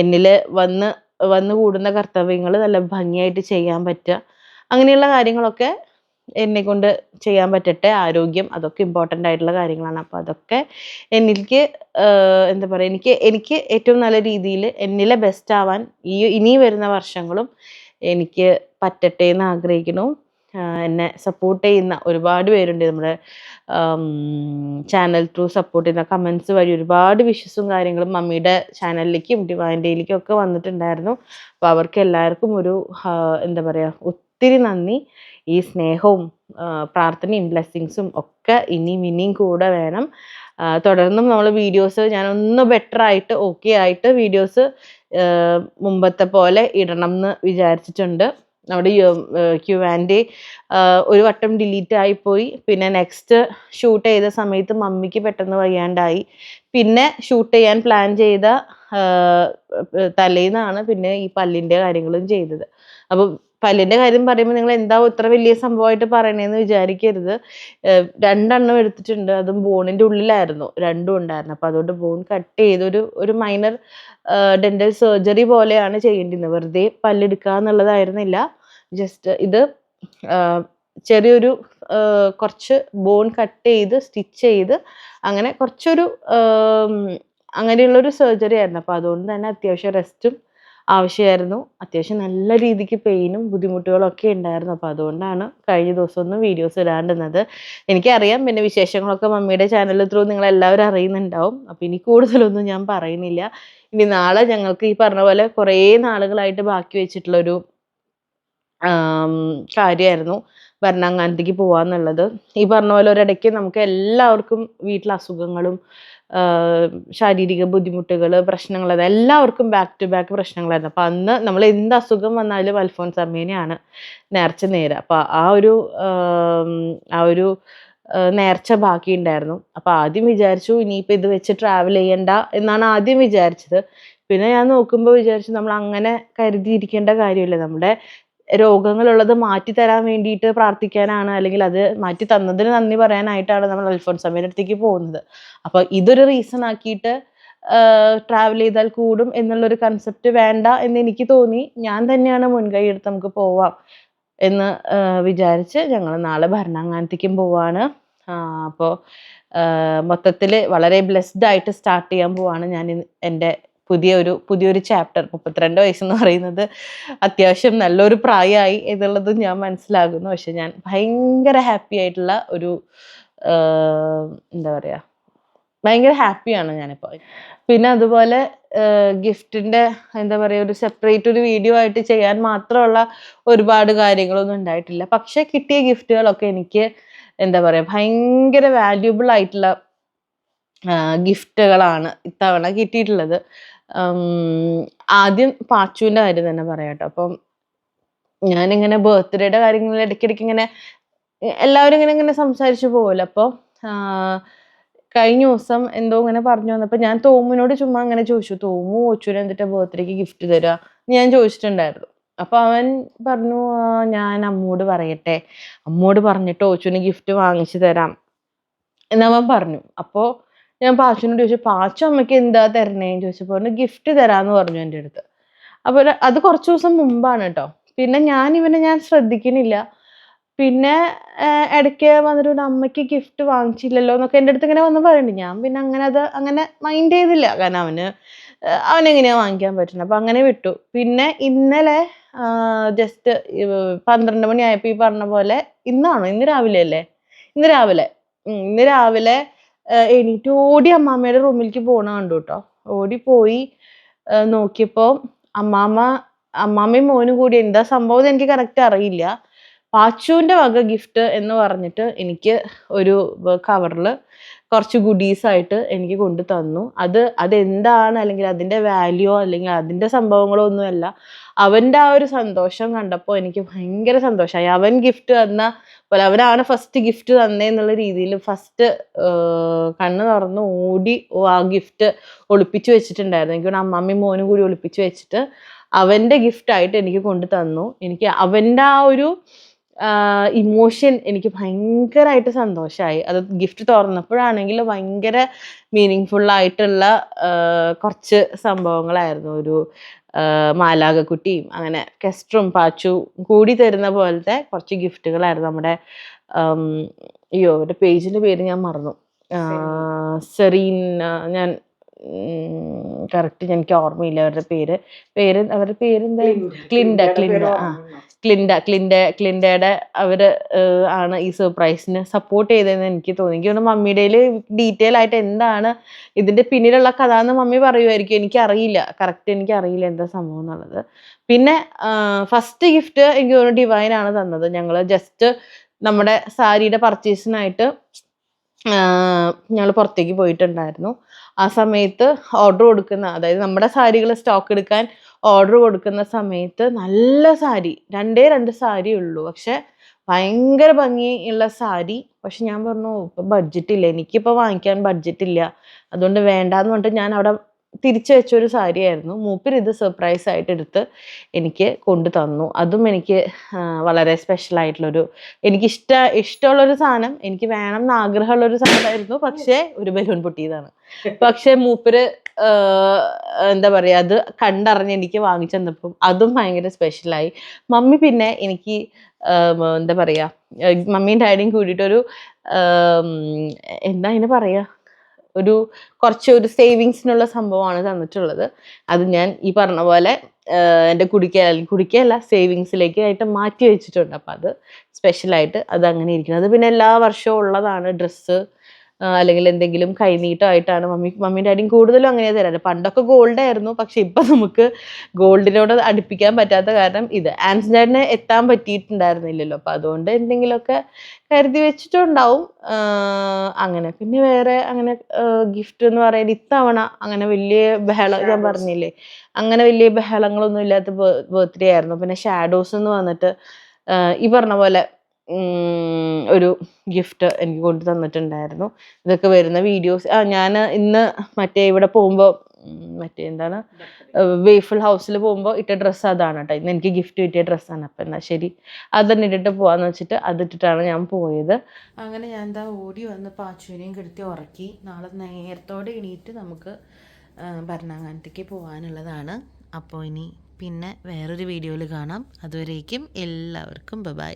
എന്നിൽ വന്ന് വന്ന് കൂടുന്ന കർത്തവ്യങ്ങൾ നല്ല ഭംഗിയായിട്ട് ചെയ്യാൻ പറ്റുക. അങ്ങനെയുള്ള കാര്യങ്ങളൊക്കെ എന്നെ കൊണ്ട് ചെയ്യാൻ പറ്റട്ടെ. ആരോഗ്യം അതൊക്കെ ഇമ്പോർട്ടന്റ് ആയിട്ടുള്ള കാര്യങ്ങളാണ്. അപ്പോൾ അതൊക്കെ എനിക്ക് എന്താ പറയുക എനിക്ക് എനിക്ക് ഏറ്റവും നല്ല രീതിയിൽ എന്നിലെ ബെസ്റ്റ് ആവാൻ ഈ ഇനി വരുന്ന വർഷങ്ങളും എനിക്ക് പറ്റട്ടെ എന്ന് ആഗ്രഹിക്കുന്നു. എന്നെ സപ്പോർട്ട് ചെയ്യുന്ന ഒരുപാട് പേരുണ്ട് നമ്മുടെ ചാനൽ ത്രൂ സപ്പോർട്ട് ചെയ്യുന്ന കമൻസ് വഴി ഒരുപാട് വിഷസും കാര്യങ്ങളും മമ്മിയുടെ ചാനലിലേക്കും ഡിവൈന്റെയിലേക്കും ഒക്കെ വന്നിട്ടുണ്ടായിരുന്നു. അപ്പോൾ അവർക്ക് എല്ലാവർക്കും ഒരു എന്താ പറയുക ഒത്തിരി നന്ദി. ഈ സ്നേഹവും പ്രാർത്ഥനയും ബ്ലെസ്സിങ്സും ഒക്കെ ഇനിയും ഇനിയും കൂടെ വേണം. തുടർന്നും നമ്മൾ വീഡിയോസ് ഞാനൊന്ന് ബെറ്റർ ആയിട്ട് ഓക്കെ ആയിട്ട് വീഡിയോസ് മുമ്പത്തെ പോലെ ഇടണം എന്ന് വിചാരിച്ചിട്ടുണ്ട്. നമ്മുടെ ക്യു ആൻഡ് ഒരു വട്ടം ഡിലീറ്റ് ആയിപ്പോയി പിന്നെ നെക്സ്റ്റ് ഷൂട്ട് ചെയ്ത സമയത്ത് മമ്മിക്ക് പെട്ടെന്ന് വയ്യാണ്ടായി. പിന്നെ ഷൂട്ട് ചെയ്യാൻ പ്ലാൻ ചെയ്ത തലേന്നാണ് പിന്നെ ഈ പല്ലിന്റെ കാര്യങ്ങളും ചെയ്തത്. അപ്പോൾ പല്ലിന്റെ കാര്യം പറയുമ്പോൾ നിങ്ങൾ എന്താ ഇത്ര വലിയ സംഭവമായിട്ട് പറയണേന്ന് വിചാരിക്കരുത്. രണ്ടെണ്ണം എടുത്തിട്ടുണ്ട്. അതും ബോണിന്റെ ഉള്ളിലായിരുന്നു. രണ്ടും ഉണ്ടായിരുന്നു. അപ്പോൾ അതുകൊണ്ട് ബോൺ കട്ട് ചെയ്ത് ഒരു ഒരു മൈനർ ഡെന്റൽ സർജറി പോലെയാണ് ചെയ്യേണ്ടിയിരുന്നത് വെറുതെ പല്ലെടുക്കുക എന്നുള്ളതായിരുന്നില്ല ജസ്റ്റ് ഇത് ചെറിയൊരു കുറച്ച് ബോൺ കട്ട് ചെയ്ത് സ്റ്റിച്ച് ചെയ്ത് അങ്ങനെ കുറച്ചൊരു അങ്ങനെയുള്ളൊരു സർജറി ആയിരുന്നു. അപ്പോൾ അതുകൊണ്ട് തന്നെ അത്യാവശ്യം റെസ്റ്റും ആവശ്യമായിരുന്നു. അത്യാവശ്യം നല്ല രീതിക്ക് പെയിനും ബുദ്ധിമുട്ടുകളും ഒക്കെ ഉണ്ടായിരുന്നു. അപ്പോൾ അതുകൊണ്ടാണ് കഴിഞ്ഞ ദിവസം ഒന്നും വീഡിയോസ് ഇടാണ്ടിരുന്നത്. എനിക്കറിയാം പിന്നെ വിശേഷങ്ങളൊക്കെ മമ്മിയുടെ ചാനൽ ത്രൂ നിങ്ങളെല്ലാവരും അറിയുന്നുണ്ടാവും. അപ്പോൾ ഇനി കൂടുതലൊന്നും ഞാൻ പറയുന്നില്ല. ഇനി നാളെ ഞങ്ങൾക്ക് ഈ പറഞ്ഞ പോലെ കുറേ നാളുകളായിട്ട് ബാക്കി വെച്ചിട്ടുള്ളൊരു കാര്യമായിരുന്നു ഭരണാങ്ങാനത്തേക്ക് പോവാന്നുള്ളത്. ഈ പറഞ്ഞ പോലെ ഒരിടയ്ക്ക് നമുക്ക് എല്ലാവർക്കും വീട്ടിലെ അസുഖങ്ങളും ശാരീരിക ബുദ്ധിമുട്ടുകൾ പ്രശ്നങ്ങൾ എല്ലാവർക്കും ബാക്ക് ടു ബാക്ക് പ്രശ്നങ്ങളായിരുന്നു. അപ്പം അന്ന് നമ്മൾ എന്ത് അസുഖം വന്നാലും അൽഫോൻസ് അമ്മേനെയാണ് നേർച്ച നേരെ അപ്പം ആ ഒരു ആ ഒരു നേർച്ച ബാക്കി ഉണ്ടായിരുന്നു അപ്പോൾ ആദ്യം വിചാരിച്ചു ഇനിയിപ്പോൾ ഇത് വെച്ച് ട്രാവൽ ചെയ്യണ്ട എന്നാണ് ആദ്യം വിചാരിച്ചത്. പിന്നെ ഞാൻ നോക്കുമ്പോൾ വിചാരിച്ചു നമ്മൾ അങ്ങനെ കരുതിയിരിക്കേണ്ട കാര്യമില്ല. നമ്മുടെ രോഗങ്ങളുള്ളത് മാറ്റി തരാൻ വേണ്ടിയിട്ട് പ്രാർത്ഥിക്കാനാണ്. അല്ലെങ്കിൽ അത് മാറ്റി തന്നതിന് നന്ദി പറയാനായിട്ടാണ് നമ്മൾ അൽഫോൺസമ്മയുടെ അടുത്തേക്ക് പോകുന്നത്. അപ്പോൾ ഇതൊരു റീസൺ ആക്കിയിട്ട് ട്രാവൽ ചെയ്താൽ കൂടും എന്നുള്ളൊരു കൺസെപ്റ്റ് വേണ്ട എന്ന് എനിക്ക് തോന്നി. ഞാൻ തന്നെയാണ് മുൻകൈ എടുത്ത് നമുക്ക് പോവാം എന്ന് വിചാരിച്ച് ഞങ്ങൾ നാളെ ഭരണാങ്ങാനത്തേക്കും പോവാണ്. അപ്പോൾ മൊത്തത്തിൽ വളരെ ബ്ലെസ്ഡ് ആയിട്ട് സ്റ്റാർട്ട് ചെയ്യാൻ പോവാണ്. ഞാൻ എന്റെ പുതിയ ഒരു പുതിയൊരു ചാപ്റ്റർ മുപ്പത്തിരണ്ട് വയസ്സെന്ന് പറയുന്നത് അത്യാവശ്യം നല്ലൊരു പ്രായമായി എന്നുള്ളത് ഞാൻ മനസ്സിലാകുന്നു. പക്ഷെ ഞാൻ ഭയങ്കര ഹാപ്പി ആയിട്ടുള്ള ഒരു എന്താ പറയുക ഭയങ്കര ഹാപ്പിയാണ് ഞാനിപ്പോൾ പിന്നെ അതുപോലെ ഗിഫ്റ്റിന്റെ എന്താ പറയുക ഒരു സെപ്പറേറ്റ് ഒരു വീഡിയോ ആയിട്ട് ചെയ്യാൻ മാത്രമുള്ള ഒരുപാട് കാര്യങ്ങളൊന്നും ഉണ്ടായിട്ടില്ല. പക്ഷേ കിട്ടിയ ഗിഫ്റ്റുകളൊക്കെ എനിക്ക് എന്താ പറയുക ഭയങ്കര വാല്യൂബിൾ ആയിട്ടുള്ള ഗിഫ്റ്റുകളാണ് ഇത്തവണ കിട്ടിയിട്ടുള്ളത്. ആദ്യം പാച്ചുവിന്റെ കാര്യം തന്നെ പറയാട്ടോ അപ്പം ഞാനിങ്ങനെ ബർത്ത്ഡേയുടെ കാര്യങ്ങളിൽ ഇടയ്ക്കിടയ്ക്ക് ഇങ്ങനെ എല്ലാവരും ഇങ്ങനെ ഇങ്ങനെ സംസാരിച്ചു പോകുമല്ലോ അപ്പോൾ കഴിഞ്ഞ ദിവസം എന്തോ ഇങ്ങനെ പറഞ്ഞു വന്നപ്പോൾ ഞാൻ തോമുവിനോട് ചുമ്മാ അങ്ങനെ ചോദിച്ചു. തോമു കൊച്ചുവിന് എന്നിട്ട് ബർത്ത്ഡേക്ക് ഗിഫ്റ്റ് തരിക ഞാൻ ചോദിച്ചിട്ടുണ്ടായിരുന്നു. അപ്പോൾ അവൻ പറഞ്ഞു ഞാൻ അമ്മോട് പറയട്ടെ. അമ്മോട് പറഞ്ഞിട്ട് ഓച്ചുവിന് ഗിഫ്റ്റ് വാങ്ങിച്ചു തരാം. എന്നവൻ പറഞ്ഞു. അപ്പോൾ ഞാൻ പാച്ചനോട് ചോദിച്ചു പാച്ചു അമ്മയ്ക്ക് എന്താ തരണേന്ന് ചോദിച്ചപ്പോൾ ഗിഫ്റ്റ് തരാന്ന് പറഞ്ഞു എന്റെ അടുത്ത്. അപ്പോൾ അത് കുറച്ച് ദിവസം മുമ്പാണ് കേട്ടോ. പിന്നെ ഞാൻ ഇവനെ ഞാൻ ശ്രദ്ധിക്കുന്നില്ല. പിന്നെ ഇടയ്ക്ക് വന്നിട്ട് അമ്മയ്ക്ക് ഗിഫ്റ്റ് വാങ്ങിച്ചില്ലല്ലോ എന്നൊക്കെ എന്റെ അടുത്ത് ഇങ്ങനെ വന്ന് പറയുന്നുണ്ട് ഞാൻ പിന്നെ അങ്ങനെ അത് അങ്ങനെ മൈൻഡ് ചെയ്തില്ല. കാരണം അവന് അവനെങ്ങനെയാ വാങ്ങിക്കാൻ പറ്റുന്നത്? അപ്പം അങ്ങനെ വിട്ടു. പിന്നെ ഇന്നലെ ജസ്റ്റ് പന്ത്രണ്ട് മണിയായപ്പോൾ ഈ പറഞ്ഞ പോലെ ഇന്നാണോ? ഇന്ന് രാവിലെ അല്ലേ? ഇന്ന് രാവിലെ. ഇന്ന് രാവിലെ എണീറ്റ് ഓടി അമ്മാമ്മയുടെ റൂമിലേക്ക് പോണ കണ്ടു കേട്ടോ ഓടിപ്പോയി നോക്കിയപ്പോൾ അമ്മാമ്മ അമ്മാമ്മയും മോനും കൂടി എന്താ സംഭവം എനിക്ക് കറക്റ്റ് അറിയില്ല. പാച്ചുവിന്റെ വക ഗിഫ്റ്റ് എന്ന് പറഞ്ഞിട്ട് എനിക്ക് ഒരു കവറിൽ കുറച്ച് ഗുഡീസ് ആയിട്ട് എനിക്ക് കൊണ്ടു തന്നു. അത് അതെന്താണ്? അല്ലെങ്കിൽ അതിന്റെ വാല്യൂ അല്ലെങ്കിൽ അതിന്റെ സംഭവങ്ങളോ ഒന്നുമല്ല. അവന്റെ ആ ഒരു സന്തോഷം കണ്ടപ്പോൾ എനിക്ക് ഭയങ്കര സന്തോഷമായി അവൻ ഗിഫ്റ്റ് തന്ന പോലെ അവരാണ് ഫസ്റ്റ് ഗിഫ്റ്റ് തന്നേന്നുള്ള രീതിയിൽ ഫസ്റ്റ് കണ്ണ് തുറന്ന് ഓടി ആ ഗിഫ്റ്റ് ഒളിപ്പിച്ചു വെച്ചിട്ടുണ്ടായിരുന്നു. എനിക്ക് തോന്നുന്നു അമ്മമ്മയും മോനും കൂടി ഒളിപ്പിച്ചു വെച്ചിട്ട് അവന്റെ ഗിഫ്റ്റായിട്ട് എനിക്ക് കൊണ്ടു തന്നു. എനിക്ക് അവന്റെ ആ ഒരു ഇമോഷൻ എനിക്ക് ഭയങ്കരമായിട്ട് സന്തോഷമായി അത് ഗിഫ്റ്റ് തുറന്നപ്പോഴാണെങ്കിൽ ഭയങ്കര മീനിങ് ഫുള്ളായിട്ടുള്ള കുറച്ച് സംഭവങ്ങളായിരുന്നു ഒരു മാലാകക്കുട്ടിയും അങ്ങനെ കെസ്റ്ററും പാച്ചു കൂടി തരുന്ന പോലത്തെ കുറച്ച് ഗിഫ്റ്റുകളായിരുന്നു നമ്മുടെ അയ്യോ അവരുടെ പേജിന്റെ പേര് ഞാൻ മറന്നു. സെറീൻ ഞാൻ കറക്റ്റ് എനിക്ക് ഓർമ്മയില്ല അവരുടെ പേര്. പേര് അവരുടെ പേരെന്താ? ക്ലിൻഡ. ക്ലിൻഡ ആ. ക്ലിൻഡ ക്ലിൻഡ ക്ലിൻഡയുടെ അവർ ഏഹ് ആണ് ഈ സർപ്രൈസിന് സപ്പോർട്ട് ചെയ്തതെന്ന് എനിക്ക് തോന്നി. എനിക്ക് തോന്നുന്നു മമ്മിയുടെ ഡീറ്റെയിൽ ആയിട്ട് എന്താണ് ഇതിന്റെ പിന്നിലുള്ള കഥ എന്ന് മമ്മി പറയുമായിരിക്കും എനിക്ക് അറിയില്ല കറക്റ്റ് എനിക്ക് അറിയില്ല എന്താ സംഭവം എന്നുള്ളത്. പിന്നെ ഫസ്റ്റ് ഗിഫ്റ്റ് എനിക്ക് തോന്നുന്നു ഡിവൈൻ ആണ് തന്നത്. ഞങ്ങൾ ജസ്റ്റ് നമ്മുടെ സാരിയുടെ പർച്ചേസിനായിട്ട് ഞങ്ങൾ പുറത്തേക്ക് പോയിട്ടുണ്ടായിരുന്നു. ആ സമയത്ത് ഓർഡർ കൊടുക്കുന്ന അതായത് നമ്മുടെ സാരികൾ സ്റ്റോക്ക് എടുക്കാൻ ഓർഡർ കൊടുക്കുന്ന സമയത്ത് നല്ല സാരി രണ്ടേ രണ്ട് സാരി ഉള്ളൂ. പക്ഷെ ഭയങ്കര ഭംഗിയുള്ള സാരി. പക്ഷെ ഞാൻ പറഞ്ഞു ഇപ്പം ബഡ്ജറ്റ് ഇല്ല. എനിക്കിപ്പോൾ വാങ്ങിക്കാൻ ബഡ്ജറ്റ് ഇല്ല. അതുകൊണ്ട് വേണ്ടാന്ന് പറഞ്ഞിട്ട് ഞാൻ അവിടെ തിരിച്ചു വെച്ചൊരു സാരിയായിരുന്നു. മൂപ്പര് ഇത് സർപ്രൈസ് ആയിട്ട് എടുത്ത് എനിക്ക് കൊണ്ടു തന്നു. അതും എനിക്ക് വളരെ സ്പെഷ്യൽ ആയിട്ടുള്ളൊരു എനിക്ക് ഇഷ്ട ഇഷ്ടമുള്ളൊരു സാധനം. എനിക്ക് വേണം എന്ന് ആഗ്രഹമുള്ളൊരു സാധനമായിരുന്നു. പക്ഷേ ഒരു ബലൂൺ പൊട്ടിയതാണ്. പക്ഷേ മൂപ്പര് എന്താ പറയുക അത് കണ്ടറിഞ്ഞ് എനിക്ക് വാങ്ങിച്ചു തന്നപ്പം അതും ഭയങ്കര സ്പെഷ്യലായി മമ്മി പിന്നെ എനിക്ക് എന്താ പറയുക മമ്മിയും ഡാഡിയും കൂടിയിട്ടൊരു എന്താ അതിന് പറയുക ഒരു കുറച്ച് ഒരു സേവിങ്സിനുള്ള സംഭവമാണ് തന്നിട്ടുള്ളത്. അത് ഞാൻ ഈ പറഞ്ഞ പോലെ എന്റെ കുടിക്ക കുടിക്കല്ല സേവിങ്സിലേക്ക് ആയിട്ട് മാറ്റി വെച്ചിട്ടുണ്ട്. അപ്പം അത് സ്പെഷ്യലായിട്ട് അത് അങ്ങനെ ഇരിക്കുന്നത്. അത് പിന്നെ എല്ലാ വർഷവും ഉള്ളതാണ് ഡ്രസ്സ് അല്ലെങ്കിൽ എന്തെങ്കിലും കൈനീട്ടമായിട്ടാണ് മമ്മി മമ്മിയും ഡാഡിയും കൂടുതലും അങ്ങനെ തരാറ്. പണ്ടൊക്കെ ഗോൾഡ് ആയിരുന്നു പക്ഷെ ഇപ്പം നമുക്ക് ഗോൾഡിനോട് അടുപ്പിക്കാൻ പറ്റാത്ത കാരണം ഇത്. ആൻസ് ഡാഡിന് എത്താൻ പറ്റിയിട്ടുണ്ടായിരുന്നില്ലല്ലോ. അപ്പം അതുകൊണ്ട് എന്തെങ്കിലുമൊക്കെ കരുതി വെച്ചിട്ടുണ്ടാവും. അങ്ങനെ പിന്നെ വേറെ അങ്ങനെ ഗിഫ്റ്റ് എന്ന് പറയുന്നത് ഇത്തവണ അങ്ങനെ വലിയ ബഹളം ഞാൻ പറഞ്ഞില്ലേ അങ്ങനെ വലിയ ബഹളങ്ങളൊന്നും ഇല്ലാത്ത ബർത്ത്ഡേ ആയിരുന്നു. പിന്നെ ഷാഡോസ് എന്ന് വന്നിട്ട് ഈ പറഞ്ഞ പോലെ ഒരു ഗിഫ്റ്റ് എനിക്ക് കൊണ്ടു തന്നിട്ടുണ്ടായിരുന്നു. ഇതൊക്കെ വരുന്ന വീഡിയോസ് ആ ഞാൻ ഇന്ന് മറ്റേ ഇവിടെ പോകുമ്പോൾ മറ്റേ എന്താണ് വേഫിൾ ഹൗസിൽ പോകുമ്പോൾ ഇട്ട ഡ്രസ്സ് അതാണ് കേട്ടോ ഇന്ന് എനിക്ക് ഗിഫ്റ്റ് കിട്ടിയ ഡ്രസ്സാണ് അപ്പം എന്നാൽ ശരി. അത് തന്നെ ഇട്ടിട്ട് പോകാമെന്ന് വെച്ചിട്ട് അതിട്ടിട്ടാണ് ഞാൻ പോയത്. അങ്ങനെ ഞാൻ എന്താ ഓടി വന്ന് പാച്ചുവിനെയും കെടുത്തി ഉറക്കി. നാളെ നേരത്തോടെ എണീറ്റ് നമുക്ക് ഭരണാംഗാനത്തേക്ക് ഭരണങ്ങാനത്തേക്ക് പോകാനുള്ളതാണ് അപ്പോൾ ഇനി പിന്നെ വേറൊരു വീഡിയോയിൽ കാണാം. അതുവരേക്കും എല്ലാവർക്കും ബൈ